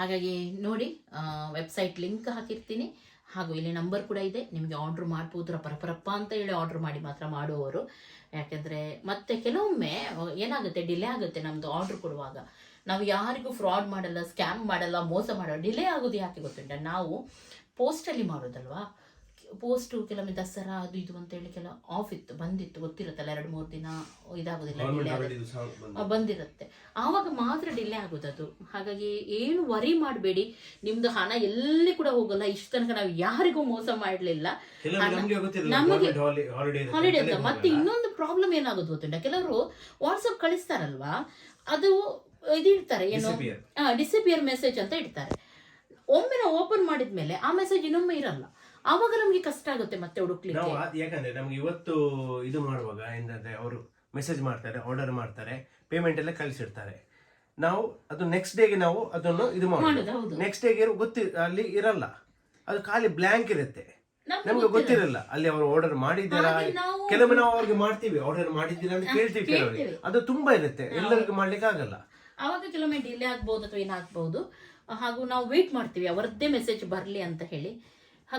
ಹಾಗಾಗಿ ನೋಡಿ ವೆಬ್ಸೈಟ್ ಲಿಂಕ್ ಹಾಕಿರ್ತೀನಿ. ಹಾಗೂ ಇಲ್ಲಿ ನಂಬರ್ ಕೂಡ ಇದೆ. ನಿಮಗೆ ಆರ್ಡ್ರ್ ಮಾಡ್ಬೋದ್ರ ಪರಪರಪ್ಪ ರಪ್ಪ ರಪ್ಪ ಅಂತ ಹೇಳಿ ಆರ್ಡ್ರ್ ಮಾಡಿ ಮಾತ್ರ ಮಾಡುವವರು. ಯಾಕೆಂದರೆ ಮತ್ತೆ ಕೆಲವೊಮ್ಮೆ ಏನಾಗುತ್ತೆ ಡಿಲೇ ಆಗುತ್ತೆ ನಮ್ಮದು ಆರ್ಡ್ರ್ ಕೊಡುವಾಗ. ನಾವು ಯಾರಿಗೂ ಫ್ರಾಡ್ ಮಾಡಲ್ಲ ಸ್ಕ್ಯಾಮ್ ಮಾಡಲ್ಲ, ಮೋಸ ಮಾಡಲ್ಲ ಡಿಲೇ ಆಗೋದು ಯಾಕೆ ಗೊತ್ತುಂಟ? ನಾವು ಪೋಸ್ಟಲ್ಲಿ ಮಾಡೋದಲ್ವಾ? ಪೋಸ್ಟು ಕೆಲವೊಮ್ಮೆ ದಸರಾ ಅದು ಇದು ಅಂತೇಳಿ ಕೆಲವು ಆಫ್ ಇತ್ತು ಬಂದಿತ್ತು ಗೊತ್ತಿರುತ್ತಲ್ಲ ಎರಡು ಮೂರು ದಿನ ಇದಾಗೋದಿಲ್ಲ ಡಿಲೇ ಆಗುತ್ತೆ ಬಂದಿರುತ್ತೆ. ಆವಾಗ ಮಾತ್ರ ಡಿಲೇ ಆಗೋದು ಅದು ಹಾಗಾಗಿ ಏನು ವರಿ ಮಾಡಬೇಡಿ. ನಿಮ್ದು ಹಣ ಎಲ್ಲಿ ಕೂಡ ಹೋಗಲ್ಲ. ಇಷ್ಟು ತನಕ ನಾವು ಯಾರಿಗೂ ಮೋಸ ಮಾಡಲಿಲ್ಲ. ನಮಗೆ ಹಾಲಿಡೇ ಅಂತ ಮತ್ತೆ ಇನ್ನೊಂದು ಪ್ರಾಬ್ಲಮ್ ಏನಾಗೋದು ಗೊತ್ತಿಲ್ಲ ಕೆಲವರು ವಾಟ್ಸಪ್ ಕಳಿಸ್ತಾರಲ್ವಾ? ಅದು ಇದು ಇಡ್ತಾರೆ ಏನು? ಡಿಸಿಪಿಯರ್ ಮೆಸೇಜ್ ಅಂತ ಇಡ್ತಾರೆ. ಒಮ್ಮೆ ನಾವು ಓಪನ್ ಮಾಡಿದ್ಮೇಲೆ ಆ ಮೆಸೇಜ್ ಇನ್ನೊಮ್ಮೆ ಇರಲ್ಲ. ಆವಾಗ ನಮ್ಗೆ ಕಷ್ಟ ಆಗುತ್ತೆ ಮತ್ತೆ ನಾವು ಹುಡುಕ್ಲಿಕ್ಕೆ ಆ- ಯಾಕಂದ್ರೆ ನಮ್ಗೆ ಇವತ್ತು ಇದು ಮಾಡುವಾಗ ಏನಂದ್ರೆ ಅವರು ಮೆಸೇಜ್ ಮಾಡ್ತಾರೆ ಆರ್ಡರ್ ಮಾಡ್ತಾರೆ ಪೇಮೆಂಟ್ ಎಲ್ಲ ಕಳಿಸಿರ್ತಾರೆ. ನಾವು ಅದು ನೆಕ್ಸ್ಟ್ ಡೇಗೆ ನಾವು ಅದನ್ನು ಇದು ಮಾಡುದು, ಮಾಡೋದು ಹೌದು. ನೆಕ್ಸ್ಟ್ ಡೇಗೆ ಗೊತ್ತಿ ಅಲ್ಲಿ ಇರಲ್ಲ. ಅದು ಖಾಲಿ ಬ್ಲ್ಯಾಂಕ್ ಇರುತ್ತೆ. ನಮ್ಗೆ ಗೊತ್ತಿರಲ್ಲ. ಅಲ್ಲಿ ಅವರು ಆರ್ಡರ್ ಮಾಡಿದ್ದೀರಾ? ಹಾಗೆ ನಾವು- ಕೆಲವೊಮ್ಮೆ ನಾವು ಅವ್ರಿಗೆ ಮಾಡ್ತೀವಿ. ಆರ್ಡರ್ ಮಾಡಿದ್ದೀರಾ ಅಂತ ಕೇಳ್ತೀವಿ ಕೆಲವರಿಗೆ. ಕೇಳ್ತೀವಿ. ಅದು ತುಂಬಾ ಇರುತ್ತೆ. ಎಲ್ಲರಿಗೂ ಮಾಡ್ಲಿಕ್ಕೆ ಆಗಲ್ಲ. ಅವಾಗ ಕೆಲವೊಮ್ಮೆ ಡಿಲೇ ಆಗ್ಬೋದು ಅಥವಾ ಏನಾಗ್ಬಹುದು ಹಾಗೂ ನಾವು ವೇಟ್ ಮಾಡ್ತೀವಿ. ಅವರದ್ದೇ ಮೆಸೇಜ್ ಬರಲಿ ಅಂತ ಹೇಳಿ.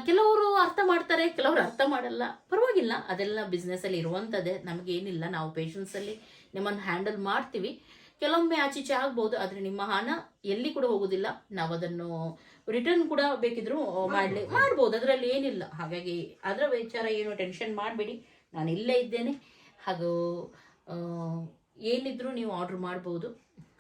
ಕೆಲವರು ಅರ್ಥ ಮಾಡ್ತಾರೆ ಕೆಲವರು ಅರ್ಥ ಮಾಡಲ್ಲ. ಪರವಾಗಿಲ್ಲ ಅದೆಲ್ಲ ಬಿಸ್ನೆಸ್ಸಲ್ಲಿ ಇರುವಂಥದ್ದೇ ನಮಗೇನಿಲ್ಲ ನಾವು ಪೇಷನ್ಸಲ್ಲಿ ನಿಮ್ಮನ್ನು ಹ್ಯಾಂಡಲ್ ಮಾಡ್ತೀವಿ. ಕೆಲವೊಮ್ಮೆ ಆಚೀಚೆ ಆಗ್ಬೋದು ಆದರೆ ನಿಮ್ಮ ಹಣ ಎಲ್ಲಿ ಕೂಡ ಹೋಗೋದಿಲ್ಲ. ನಾವು ಅದನ್ನು ರಿಟರ್ನ್ ಕೂಡ ಬೇಕಿದ್ರು ಮಾಡಲಿ ಮಾಡ್ಬೋದು. ಅದರಲ್ಲಿ ಏನಿಲ್ಲ. ಹಾಗಾಗಿ ಅದರ ವಿಚಾರ ಏನು ಟೆನ್ಷನ್ ಮಾಡಬೇಡಿ. ನಾನು ಇಲ್ಲೇ ಇದ್ದೇನೆ. ಹಾಗೂ ಏನಿದ್ರು ನೀವು ಆರ್ಡ್ರ್ ಮಾಡ್ಬೋದು.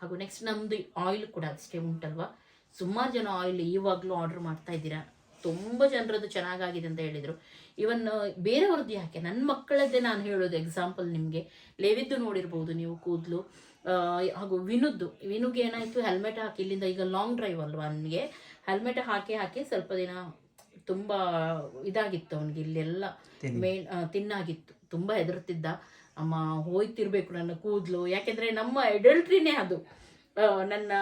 ಹಾಗೂ ನೆಕ್ಸ್ಟ್ ನಮ್ಮದು ಆಯಿಲ್ ಕೂಡ ಅಷ್ಟೇ ಉಂಟಲ್ವಾ? ಸುಮಾರು ಜನ ಆಯಿಲ್ ಇವಾಗಲೂ ಆರ್ಡ್ರ್ ಮಾಡ್ತಾ ಇದ್ದೀರಾ? ತುಂಬ ಜನರದ್ದು ಚೆನ್ನಾಗಾಗಿದೆ ಅಂತ ಹೇಳಿದರು. ಇವನ್ ಬೇರೆಯವ್ರದ್ದು ಯಾಕೆ? ನನ್ನ ಮಕ್ಕಳದ್ದೇ ನಾನು ಹೇಳೋದು ಎಕ್ಸಾಂಪಲ್ ನಿಮಗೆ. ಲೇವಿದ್ದು ನೋಡಿರ್ಬೋದು ನೀವು ಕೂದಲು. ಹಾಗೂ ವಿನುದ್ದು. ವಿನುಗೆ ಏನಾಯಿತು? ಹೆಲ್ಮೆಟ್ ಹಾಕಿ ಇಲ್ಲಿಂದ ಈಗ ಲಾಂಗ್ ಡ್ರೈವ್ ಅಲ್ವಾ ನನಗೆ? ಹೆಲ್ಮೆಟ್ ಹಾಕಿ ಹಾಕಿ ಸ್ವಲ್ಪ ದಿನ ತುಂಬ ಇದಾಗಿತ್ತು ಅವನಿಗೆ. ಇಲ್ಲೆಲ್ಲ ಮೇನ್ ತಿನ್ನಾಗಿತ್ತು. ತುಂಬ ಹೆದರ್ತಿದ್ದ. ಅಮ್ಮ ಹೋಯ್ತಿರ್ಬೇಕು ನನ್ನ ಕೂದಲು. ಯಾಕೆಂದರೆ ನಮ್ಮ ಎಡಲ್ಟ್ರಿನೇ ಅದು. ನನ್ನ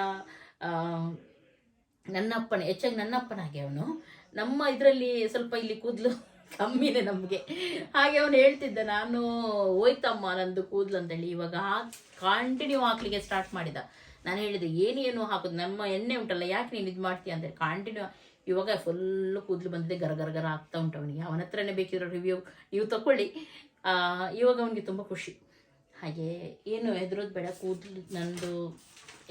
ನನ್ನಪ್ಪನ ಹೆಚ್ಚಾಗಿ ನನ್ನಪ್ಪನಾಗೆ ಅವನು. ನಮ್ಮ ಇದರಲ್ಲಿ ಸ್ವಲ್ಪ ಇಲ್ಲಿ ಕೂದಲು (laughs) ಕಮ್ಮಿನೇ ನಮಗೆ. ಹಾಗೆ ಅವನು ಹೇಳ್ತಿದ್ದ, ನಾನು ಹೋಯ್ತಮ್ಮ ನಂದು ಕೂದಲು ಅಂತೇಳಿ ಇವಾಗ ಕಾಂಟಿನ್ಯೂ ಹಾಕ್ಲಿಕ್ಕೆ ಸ್ಟಾರ್ಟ್ ಮಾಡಿದ. ನಾನು ಹೇಳಿದೆ ಏನೇನು ಹಾಕೋದು? ನಮ್ಮ ಎಣ್ಣೆ ಉಂಟಲ್ಲ, ಯಾಕೆ ನೀನು ಇದು ಮಾಡ್ತೀಯ? ಅಂದರೆ ಕಾಂಟಿನ್ಯೂ ಇವಾಗ ಫುಲ್ಲು ಕೂದಲು ಬಂದಿದೆ, ಗರ ಗರ ಆಗ್ತಾ ಉಂಟು ಅವನಿಗೆ. ಅವನ ಹತ್ರನೇ ಬೇಕಿರೋ ರಿವ್ಯೂ ನೀವು ತಗೊಳ್ಳಿ ಇವಾಗ ಅವನಿಗೆ ತುಂಬ ಖುಷಿ. ಹಾಗೆ ಏನು ಹೆದರೋದು ಬೇಡ, ಕೂದಲು ನಂದು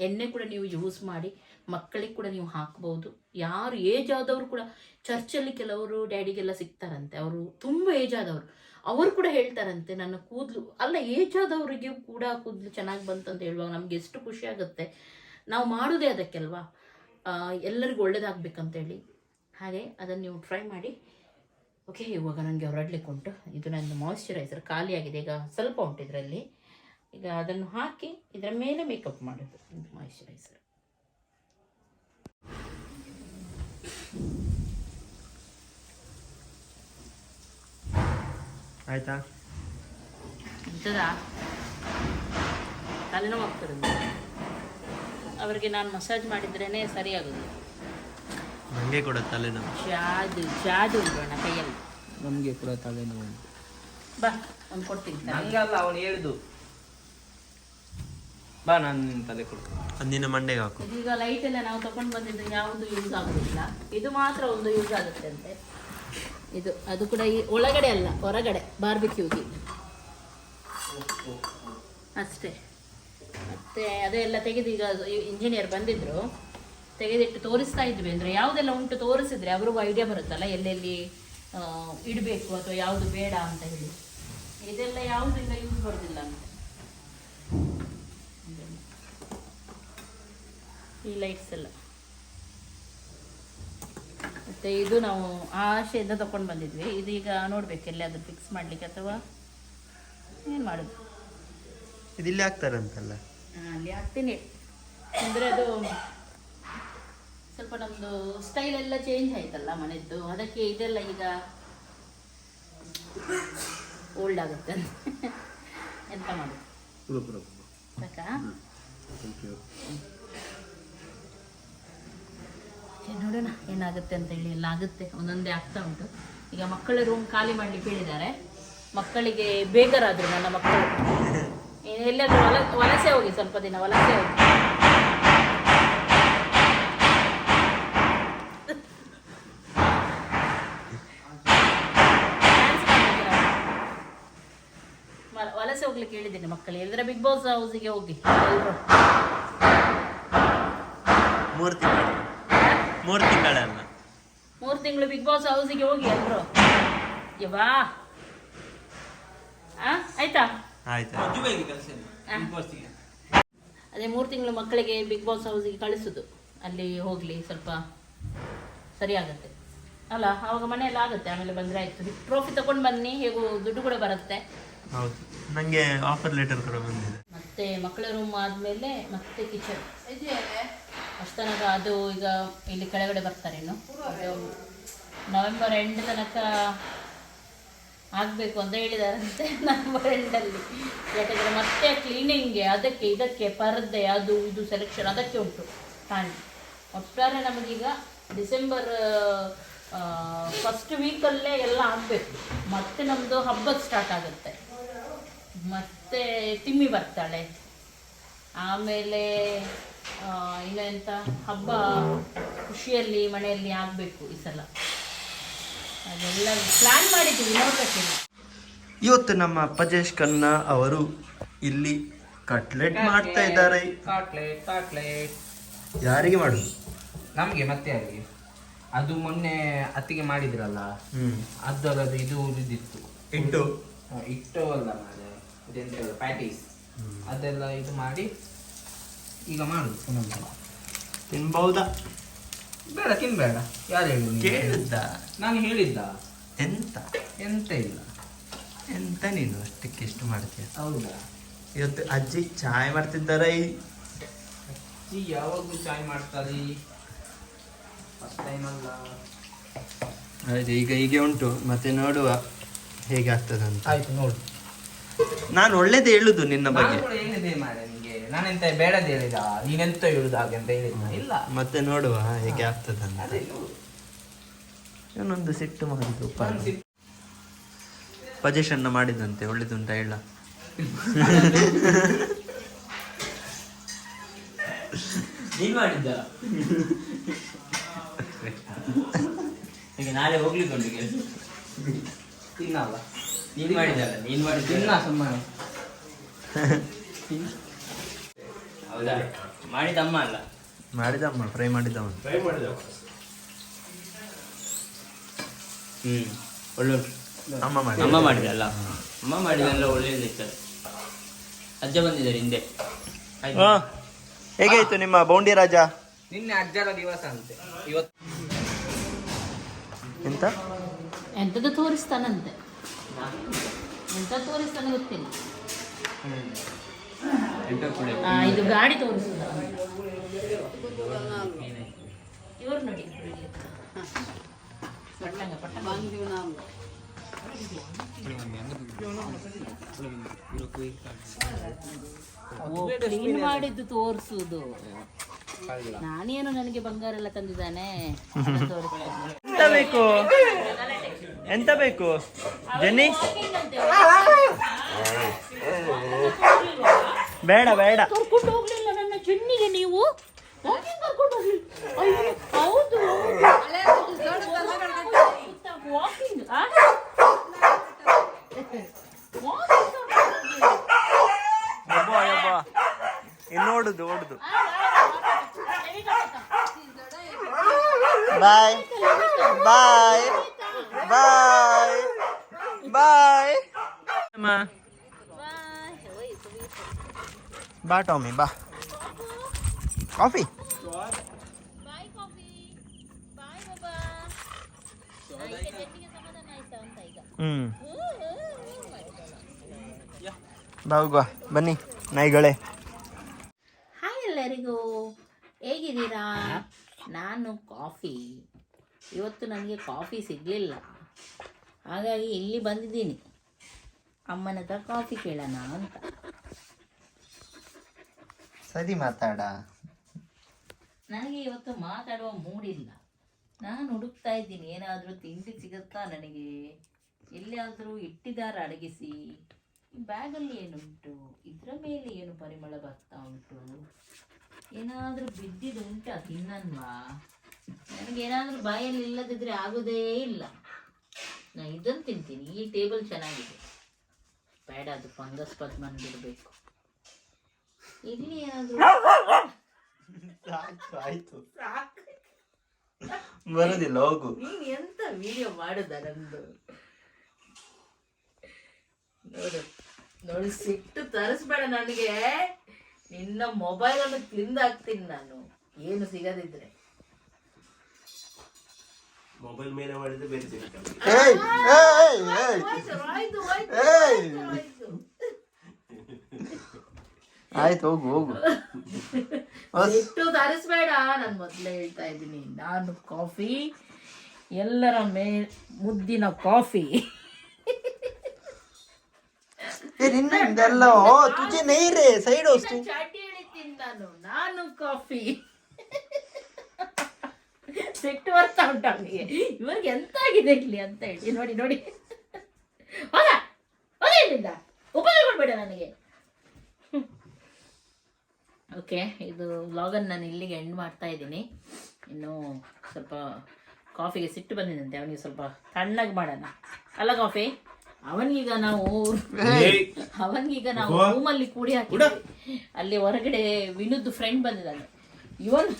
ಎಣ್ಣೆ ಕೂಡ ನೀವು ಯೂಸ್ ಮಾಡಿ. ಮಕ್ಕಳಿಗೆ ಕೂಡ ನೀವು ಹಾಕ್ಬೋದು. ಯಾರು ಏಜ್ ಆದವರು ಕೂಡ ಚರ್ಚಲ್ಲಿ ಕೆಲವರು ಡ್ಯಾಡಿಗೆಲ್ಲ ಸಿಗ್ತಾರಂತೆ. ಅವರು ತುಂಬ ಏಜ್ ಆದವರು. ಅವರು ಕೂಡ ಹೇಳ್ತಾರಂತೆ, ನನ್ನ ಕೂದಲು ಅಲ್ಲ ಏಜ್ ಆದವರಿಗೆ ಕೂಡ ಕೂದಲು ಚೆನ್ನಾಗಿ ಬಂತಂತ ಹೇಳುವಾಗ ನಮ್ಗೆ ಎಷ್ಟು ಖುಷಿ ಆಗುತ್ತೆ. ನಾವು ಮಾಡೋದೇ ಅದಕ್ಕೆಲ್ವಾ? ಅಲ್ವಾ ಎಲ್ಲರಿಗೂ ಒಳ್ಳೇದಾಗಬೇಕಂತೇಳಿ. ಹಾಗೆ ಅದನ್ನು ನೀವು ಟ್ರೈ ಮಾಡಿ. ಓಕೆ ಇವಾಗ ನನಗೆ ಹೊರಡ್ಲಿಕ್ಕೆ ಉಂಟು. ಇದು ನನ್ನ ಮಾಯಿಶ್ಚರೈಸರ್ ಖಾಲಿಯಾಗಿದೆ ಈಗ ಸ್ವಲ್ಪ ಉಂಟು ಇದರಲ್ಲಿ. ಈಗ ಅದನ್ನು ಹಾಕಿ, ಇದರ ಮೇಲೆ ಮೇಕಪ್ ಮಾಡೋದು ಮಾಯ್ಶ್ಚರೈಸರ್ ಆಯ್ತಾ? ತಲೆನೋವು ಆಗ್ತದೆ. ಅವರಿಗೆ ನಾನು ಮಸಾಜ್ ಮಾಡಿದ್ರೇ ಸರಿಯಾಗೋದು. ನನಗೆ ಕೂಡ ತಲೆನೋವು. ಜಾದು ಜಾದು ಉಂಟೋಣ ಕೈಯಲ್ಲಿ. ನಮಗೆ ಕೂಡ ತಲೆನೋವು ಬಾ ಒಂದು ಕೊಡ್ತೀನಿ. ತಲೆ. ನಂಗಲ್ಲ ಅವನು ಹೇಳಿದು. ಬಾ ನಾನು ನಿನ್ನ ತಲೆ ಕೊಡ್ತೀನಿ ಅಂದಿನ ಮಂಡೆಗೆ ಹಾಕು. ಈಗ ಲೈಟ್ ಎಲ್ಲ ನಾವು ತಗೊಂಡು ಬಂದಿದ್ದು ಯಾವುದು ಯೂಸ್ ಆಗೋದಿಲ್ಲ. ಇದು ಮಾತ್ರ ಒಂದು ಯೂಸ್ ಆಗುತ್ತೆ ಅಂತೆ. ಇದು ಅದು ಕೂಡ ಈ ಒಳಗಡೆ ಅಲ್ಲ ಹೊರಗಡೆ ಬಾರ್ಬಿಕ್ಯೂಗೆ ಅಷ್ಟೇ. ಮತ್ತೆ ಅದೆಲ್ಲ ತೆಗೆದು ಈಗ ಇಂಜಿನಿಯರ್ ಬಂದಿದ್ರು. ತೆಗೆದಿಟ್ಟು ತೋರಿಸ್ತಾ ಇದ್ವಿ. ಅಂದ್ರೆ ಯಾವುದೆಲ್ಲ ಉಂಟು ತೋರಿಸಿದ್ರೆ ಅವ್ರಿಗೂ ಐಡಿಯಾ ಬರುತ್ತಲ್ಲ ಎಲ್ಲೆಲ್ಲಿ ಆ, ಇಡಬೇಕು ಅಥವಾ ಯಾವುದು ಬೇಡ ಅಂತ ಹೇಳಿ. ಇದೆಲ್ಲ ಯಾವುದೆಲ್ಲ ಯೂಸ್ ಬರೋದಿಲ್ಲ ಅಂತ ಇದೆಲ್ಲ. ಈ ಲೈಟ್ಸ್ ಎಲ್ಲ. ಮತ್ತೆ ಇದು ನಾವು ಆಶಯದಿಂದ ತಕೊಂಡು ಬಂದಿದ್ವಿ. ಇದೀಗ ನೋಡ್ಬೇಕು ಎಲ್ಲಿ ಅದು ಫಿಕ್ಸ್ ಮಾಡ್ಲಿಕ್ಕೆ ಅಥವಾ ಏನು ಮಾಡೋದು? ಇದಿಲ್ಲಿ ಹಾಕ್ತಾರಂತಲ್ಲ? ಆ, ಅಲ್ಲಿ ಹಾಕ್ತೀನಿ. ಅಂದರೆ ಅದು ಸ್ವಲ್ಪ ನಮ್ಮದು ಸ್ಟೈಲ್ ಎಲ್ಲ ಚೇಂಜ್ ಆಯ್ತಲ್ಲ ಮನೆದ್ದು. ಅದಕ್ಕೆ ಇದೆಲ್ಲ ಈಗ ಓಲ್ಡ್ ಆಗುತ್ತೆ ಎಂತ ಮಾಡೋದು? ಸಾಕಾ? ನೋಡೋಣ, ಏನಾಗುತ್ತೆ ಅಂತ ಹೇಳಿ ಎಲ್ಲ ಆಗುತ್ತೆ. ಒಂದೊಂದೇ ಆಗ್ತಾ ಉಂಟು. ಈಗ ಮಕ್ಕಳ ರೂಮ್ ಖಾಲಿ ಮಾಡಲಿಕ್ಕೆ ಹೇಳಿದ್ದಾರೆ. ಮಕ್ಕಳಿಗೆ ಬೇಜಾರಾದರು ನನ್ನ ಮಕ್ಕಳು. ಎಲ್ಲಾದರೂ ವಲ, ವಲಸೆ ಹೋಗಿ ಸ್ವಲ್ಪ ದಿನ, ವಲಸೆ ಹೋಗಿ. ವಲಸೆ ಹೋಗ್ಲಿಕ್ಕೆ ಹೇಳಿದ್ದೀನಿ ಮಕ್ಕಳು ಎಲ್ಲರ ಬಿಗ್ ಬಾಸ್ ಹೌಸಿಗೆ ಹೋಗಿ. ಎಲ್ಲರೂ ಮೂರು ಮೂರು ತಿಂಗಳಲ್ಲ ಮೂರು ತಿಂಗಳು ಬಿಗ್ ಬಾಸ್ ಹೌಸಿಗೆ ಹೋಗಿ ಎಲ್ರು ಯವಾ ಆ ಆಯ್ತಾ? ಆಯ್ತು ಅದೇ ಮೂರು ತಿಂಗಳು ಮಕ್ಕಳಿಗೆ ಬಿಗ್ ಬಾಸ್ ಹೌಸಿಗೆ ಕಳಿಸುದು. ಅಲ್ಲಿ ಹೋಗ್ಲಿ ಸ್ವಲ್ಪ ಸರಿ ಆಗತ್ತೆ. ಅಲ್ಲ ಅವಾಗ ಮನೆಯಲ್ಲಿ ಆಗುತ್ತೆ ಆಮೇಲೆ ಬಂದ್ರೆ ಆಯ್ತು. ಟ್ರೋಫಿ ತಗೊಂಡು ಬನ್ನಿ ಹೇಗೂ ದುಡ್ಡು ಕೂಡ ಬರುತ್ತೆ. ಹೌದು. ನನಗೆ ಆಫರ್ ಲೆಟರ್ ಕೂಡ ಬಂದಿದೆ. ಮತ್ತೆ ಮಕ್ಕಳ ರೂಮ್ ಆದ್ಮೇಲೆ ಮತ್ತೆ ಕಿಚನ್ ಅಷ್ಟು ಅದು ಈಗ ಇಲ್ಲಿ ಕೆಳಗಡೆ ಬರ್ತಾರೆ ಇನ್ನು. ನವೆಂಬರ್ ಎಂಡ್ ತನಕ ಆಗಬೇಕು ಅಂತ ಹೇಳಿದಾರಂತೆ ನವೆಂಬರ್ ಎಂಡಲ್ಲಿ ಯಾಕಂದರೆ ಮತ್ತೆ ಕ್ಲೀನಿಂಗ್ಗೆ ಅದಕ್ಕೆ, ಇದಕ್ಕೆ ಪರದೆ, ಅದು, ಇದು ಸೆಲೆಕ್ಷನ್ ಅದಕ್ಕೆ ಉಂಟು ಟೈಮ್ ಒಟ್ಟಾರೆ ನಮಗೀಗ ಡಿಸೆಂಬರ್ ಫಸ್ಟ್ ವೀಕಲ್ಲೇ ಎಲ್ಲ ಆಗಬೇಕು. ಮತ್ತೆ ನಮ್ಮದು ಹಬ್ಬಕ್ಕೆ ಸ್ಟಾರ್ಟ್ ಆಗುತ್ತೆ. ಮತ್ತೆ ತಿಮ್ಮಿ ಬರ್ತಾಳೆ. ಆಮೇಲೆ ಆ, ಇನ್ನು ಎಂತ? ಹಬ್ಬ ಖುಷಿಯಲ್ಲಿ ಮನೆಯಲ್ಲಿ ಆಗಬೇಕು ಈ ಸಲ. ಅದೆಲ್ಲ ಪ್ಲಾನ್ ಮಾಡಿದ್ದೀವಿ ನೋಡ್ಬೇಕು ಇವತ್ತು ನಮ್ಮ ಪಜೇಶ್ ಖನ್ನಾ ಅವರು ಇಲ್ಲಿ ಕಟ್ಲೆಟ್ ಮಾಡ್ತಾ ಇದ್ದಾರೆ. ಕಾಟ್ಲೆಟ್ ಕಾಟ್ಲೆಟ್. ಯಾರಿಗೆ ಮಾಡುದು? ನಮಗೆ ಮತ್ತೆ ಯಾರಿಗೆ? ಅದು ಮೊನ್ನೆ ಅತ್ತಿಗೆ ಮಾಡಿದ್ರಲ್ಲ? ಹ್ಮ್. ಅದರದ್ದು ಇದು ಉಳಿದಿತ್ತು ಇಟ್ಟು ಇಟ್ಟು ಅಲ್ಲ ಮಾಡಿ ಇದೆಂತ ಪ್ಯಾಟೀಸ್. ಅದೆಲ್ಲ ಇದು ಮಾಡಿ ಈಗ ಮಾಡುದು ಪುನಃ. ತಿನ್ಬಹುದಾ? ಬೇಡ ತಿನ್ಬೇಡ. ಯಾರು ಹೇಳಿದ್ರು? ಕೇಳಿದ್ದ. ನಾನು ಹೇಳಿದ್ದ. ಎಂತ? ಎಂತ ಇಲ್ಲ. ಎಂತ ನೀನು? ಅಷ್ಟಕ್ಕೆ ಎಷ್ಟು ಮಾಡ್ತೀಯ? ಹೌದಾ? ಇವತ್ತು ಅಜ್ಜಿ ಚಾಯ್ ಮಾಡ್ತಿದ್ದಾರ ಈ? ಅಜ್ಜಿ ಯಾವಾಗಲೂ ಚಾಯ್ ಮಾಡ್ತಾರೆ. ಫಸ್ಟ್ ಟೈಮ್ ಅಲ್ಲ. ಆಯ್ತು ಈಗ ಹೀಗೆ ಉಂಟು. ಮತ್ತೆ ನೋಡುವ ಹೇಗೆ ಆಗ್ತದಂತ ಅಂತ ಆಯ್ತು ನೋಡು. ನಾನು ಒಳ್ಳೇದು ಹೇಳುದು ನಿನ್ನ ನಾನು ಬಗ್ಗೆ. ಕೂಡ ಹೇಳಿದೆ ಮಾರೆ ನಿಂಗೆ ನಾನೆಂತ ಬೇಡದ ಹೇಳಿದ ನೀನೆಂತ ಹೇಳುದು ಹಾಗೆ ಅಂತ ಹೇಳಿದ್ನ? ಇಲ್ಲ. ಮತ್ತೆ ನೋಡುವ ಹೇಗೆ ಆಗ್ತದೆ ಅಂತ. ಅದೇ ನೋಡು. ಇವನೊಂದು ಸಿಟ್ಟು ಮಾಡಿದ್ದು ನಾನು ಸಿಟ್ಟು- ಒಳ್ಳೇದು ಮಾಡಿದಂತೆ ಒಳ್ಳೇದುಂಟ ಹೇಳ. ನೀನ್ ಮಾಡಿದ್ದ? ಈಗ ನಾಳೆ ಹೋಗ್ಲಿಕ್ಕೆ ಉಂಟು ಕೆಲಸ. ತಿನ್ನಲ್ಲ. ನೀನ್ ಮಾಡಿದ್ದಲ್ಲ ನೀನ್ ಮಾಡಿದ್ದ ತಿನ್ನ ಸುಮ್ಮನೆ. (laughs) ಹೌದಾ? ಮಾಡಿದಮ್ಮ ಅಲ್ಲ. ಮಾಡಿದಮ್ಮ ಫ್ರೈ ಮಾಡಿದವ ಫ್ರೈ ಮಾಡಿದ ಹ್ಮ್ ಒಳ್ಳೆ ಉಂಟು. ಅಮ್ಮ ಮಾಡಿ ಅಮ್ಮ ಮಾಡಿದಲ್ಲ ಅಮ್ಮ ಮಾಡಿದಲ್ಲ ಒಳ್ಳೆದಿತ್ತು ಅಜ್ಜ ಬಂದಿದ್ದಾರೆ ಹಿಂದೆ. ಆಯ್ತು. ಹೇಗಾಯ್ತು ನಿಮ್ಮ ಬೌಂಡಿ ರಾಜ? ನಿನ್ನೆ ಅಜ್ಜರ ದಿವಸ ಅಂತೆ. ಇವತ್ತು ಎಂತ? ಎಂಥದ್ದು ತೋರಿಸ್ತಾನಂತೆ? ಎಂತ ತೋರಿಸ್ತಾನೆ ಗೊತ್ತಿಲ್ಲ. ಇದು ಗಾಡಿ ತೋರಿಸುದ. ಇವರು ನೋಡಿ. ಪಟ್ಟಂಗ ಪಟ್ಟಂಗ. ಕ್ಲೀನ್ ಮಾಡಿದ್ದು ತೋರಿಸುದು. ನಾನೇನು ನನಗೆ ಬಂಗಾರ ಎಲ್ಲ ತಂದಿದ್ದಾನೆ. ಎಂತ ಬೇಕು? ಎಂತ ಬೇಕು? ಜೆನ್ನಿ? ಬೇಡ ಬೇಡ ಕರ್ಕೊಂಡು ಹೋಗ್ಲಿಲ್ಲ ನನ್ನ ಚೆನ್ನಿಗೆ ನೀವು ಯಾಕೆ ಕರ್ಕೊಂಡು ಹೋಗ್ಲಿಲ್ಲ ಅಯ್ಯೋ, ಹೌದು ವಾಕಿಂಗ್ ಯಬ್ಬ ಯಬ್ಬ ಇನ್ನು ಓಡುದು ಓಡುದು ಬಾಯ್ ಬಾಯ್ ಬಾಯ್ ಬಾಯ್ ಬಾ ಟಾಮಿ ಬಾ ಕಾಫಿ ಬಾಯ್ ಕಾಫಿ ಬಾಯ್ ಬಾಬಾ ಈಗ ಚೆನ್ನಿಗೆ ಸಮಾಧಾನ ಆಯ್ತಾ ಅಂತ ಈಗ ಹ್ಮ್ ಬಾ ಹೋಗುವ ಬನ್ನಿ ನಾಯಿಗಳೇ ಹಾಯ್ ಎಲ್ಲರಿಗೂ ಹೇಗಿದ್ದೀರಾ? ನಾನು ಕಾಫಿ ಇವತ್ತು ನನಗೆ ಕಾಫಿ ಸಿಗಲಿಲ್ಲ. ಹಾಗಾಗಿ ಇಲ್ಲಿ ಬಂದಿದ್ದೀನಿ. ಅಮ್ಮನ ಹತ್ರ ಕಾಫಿ ಕೇಳೋಣ ಅಂತ. ಸರಿ ಮಾತಾಡ. ನನಗೆ ಇವತ್ತು ಮಾತಾಡುವ ಮೂಡಿಲ್ಲ. ನಾನು ಹುಡುಕ್ತಾ ಇದ್ದೀನಿ, ಏನಾದರೂ ತಿಂಡಿ ಸಿಗುತ್ತಾ ನನಗೆ? ಎಲ್ಲಿಯಾದರೂ ಇಟ್ಟಿದ್ದಾರೆ ಅಡಗಿಸಿ? ಬ್ಯಾಗಲ್ಲಿ ಏನುಂಟು ಇದರ ಮೇಲೆ ಏನು ಪರಿಮಳ ಬರ್ತಾ ಉಂಟು? ಏನಾದರೂ ಬಿದ್ದಿದ್ದು ಉಂಟಾ ತಿನ್ನನ್ವಾ? ನನಗೆ ಏನಾದರೂ ಬಾಯಲ್ಲಿ ಇಲ್ಲದಿದ್ದರೆ ಆಗೋದೇ ಇಲ್ಲ. ನಾನು ಇದನ್ನು ತಿಂತೀನಿ, ಈ ಟೇಬಲ್ ಚೆನ್ನಾಗಿದೆ. ಬೇಡ, ಅದು ಫಂಗಸ್ ಪದ್ಮನ್ ಬಿಡಬೇಕು ಇಲ್ಲಿ ಸಾಕು ಆಯ್ತು. ಸಾಕು. ಬರೋದಿಲ್ಲ ಹೋಗು. ನೀನ್ ಎಂತ ವಿಡಿಯೋ ಮಾಡುದ ನಂದು? ನೋಡು ನೋಡಿ ಸಿಟ್ಟು ತರಿಸ್ಬೇಡ ನನಗೆ. ನಿನ್ನ ಮೊಬೈಲ್ ಅನ್ನು ತಿಂದಾಕ್ತೀನಿ ನಾನು. ಏನು ಸಿಗದಿದ್ರೆ. ಮೊಬೈಲ್ ಮೇಲೆ ಮಾಡಿದ್ರೆ ಬೇರೆ ಸಿಗುತ್ತೆ. ಏಯ್ ಏಯ್ ಏಯ್ ಆಯ್ತು, ಹೋಗು ಹೋಗು. ಎಷ್ಟು ತರಿಸ್ಬೇಡ. ನಾನು ಮೊದಲೇ ಹೇಳ್ತಾ ಇದ್ದೀನಿ. ನಾನು ಕಾಫಿ ಎಲ್ಲರ ಮೇ ಮುದ್ದಿನ ಕಾಫಿ. ಓ ತುಜೆ ನೈರೆ ಸೈಡ್ ವಸ್ತು ಚಾಟಿ ಹೇಳಿದ್ದೀನಿ ನಾನು. ನಾನು ಕಾಫಿ. ಸಿಟ್ಟು ಬರ್ತಾ ಉಂಟು ಅವನಿಗೆ. ಇವಾಗ ಎಂತ ಆಗಿದೆ ಇಲ್ಲಿ ಅಂತ ಹೇಳಿ. ನೋಡಿ ನೋಡಿ. ಹೋದ. ಹೋದ ಇಲ್ಲಿಂದ. ಉಪಯೋಗ ಕೊಡ್ಬೇಡ ನನಗೆ. ಓಕೆ ಇದು ವ್ಲಾಗನ್ನು ನಾನು ಇಲ್ಲಿಗೆ ಎಂಡ್ ಮಾಡ್ತಾ ಇದ್ದೀನಿ. ಇನ್ನು ಸ್ವಲ್ಪ ಕಾಫಿಗೆ ಸಿಟ್ಟು ಬಂದಿದಂತೆ ಅವನಿಗೆ ಸ್ವಲ್ಪ ತಣ್ಣಗೆ ಮಾಡೋಣ. ಅಲ್ಲ ಕಾಫಿ ಅವನಿಗೀಗ ನಾವು ಅವನಿಗೀಗ ನಾವು ರೂಮಲ್ಲಿ ಕೂಡಿ ಹಾಕಿ ಅಲ್ಲಿ ಹೊರಗಡೆ ವಿನುದ್ ಫ್ರೆಂಡ್ ಬಂದಿದ್ದಾನೆ. ಇವನ್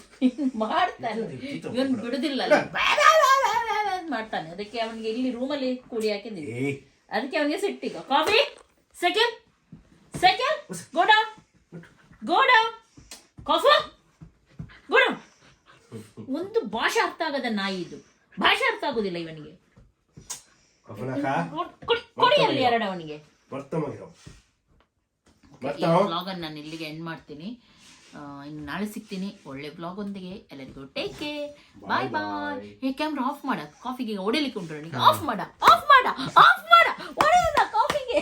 ಮಾಡ್ತಾನೆ. ಇವನ್ ಬಿಡುದಿಲ್ಲ. ಮಾಡ್ತಾನೆ. ಅದಕ್ಕೆ ಅವನಿಗೆ ಇಲ್ಲಿ ರೂಮಲ್ಲಿ ಕೂಡಿ ಹಾಕಿದ್ದೀವಿ ಅದಕ್ಕೆ ಅವನಿಗೆ ಸಿಟ್ಟಿಗ ಕಾಫಿ ಸೆಕೆಂಡ್ ಸೆಕೆಂಡ್ ಗೋಡ ಗೋಡ ಕಾಫಿ ಬರು ಒಂದು ಭಾಷೆ ಅರ್ಥ ಆಗದ ನಾಯಿ ಇದು. ಭಾಷೆ ಅರ್ಥ ಆಗುದಿಲ್ಲ ಇವನಿಗೆ. ಕೊಡಿ- ಅಲ್ಲಿ ಎರಡು ಅವನಿಗೆ. ವ್ಲಾಗನ್ನು ನಾನು ಇಲ್ಲಿಗೆ ಎಂಡ್ ಮಾಡ್ತೀನಿ. ಇನ್ನು ನಾಳೆ ಸಿಗ್ತೀನಿ. ಒಳ್ಳೆ ಬ್ಲಾಗ್ ಒಂದಿಗೆ. ಎಲ್ಲರಿಗೂ ಟೇಕ್ ಕೇರ್ ಬಾಯ್ ಬಾಯ್ ಈ ಕ್ಯಾಮ್ರಾ ಆಫ್ ಮಾಡ. ಕಾಫಿಗೆ ಹೊಡಿಲಿಕ್ಕೆ ಉಂಟು ನನಗೆ ಆಫ್ ಮಾಡ. ಆಫ್ ಮಾಡ. ಆಫ್ ಮಾಡ. ಹೊಡೆಯಲ್ಲ ಕಾಫಿಗೆ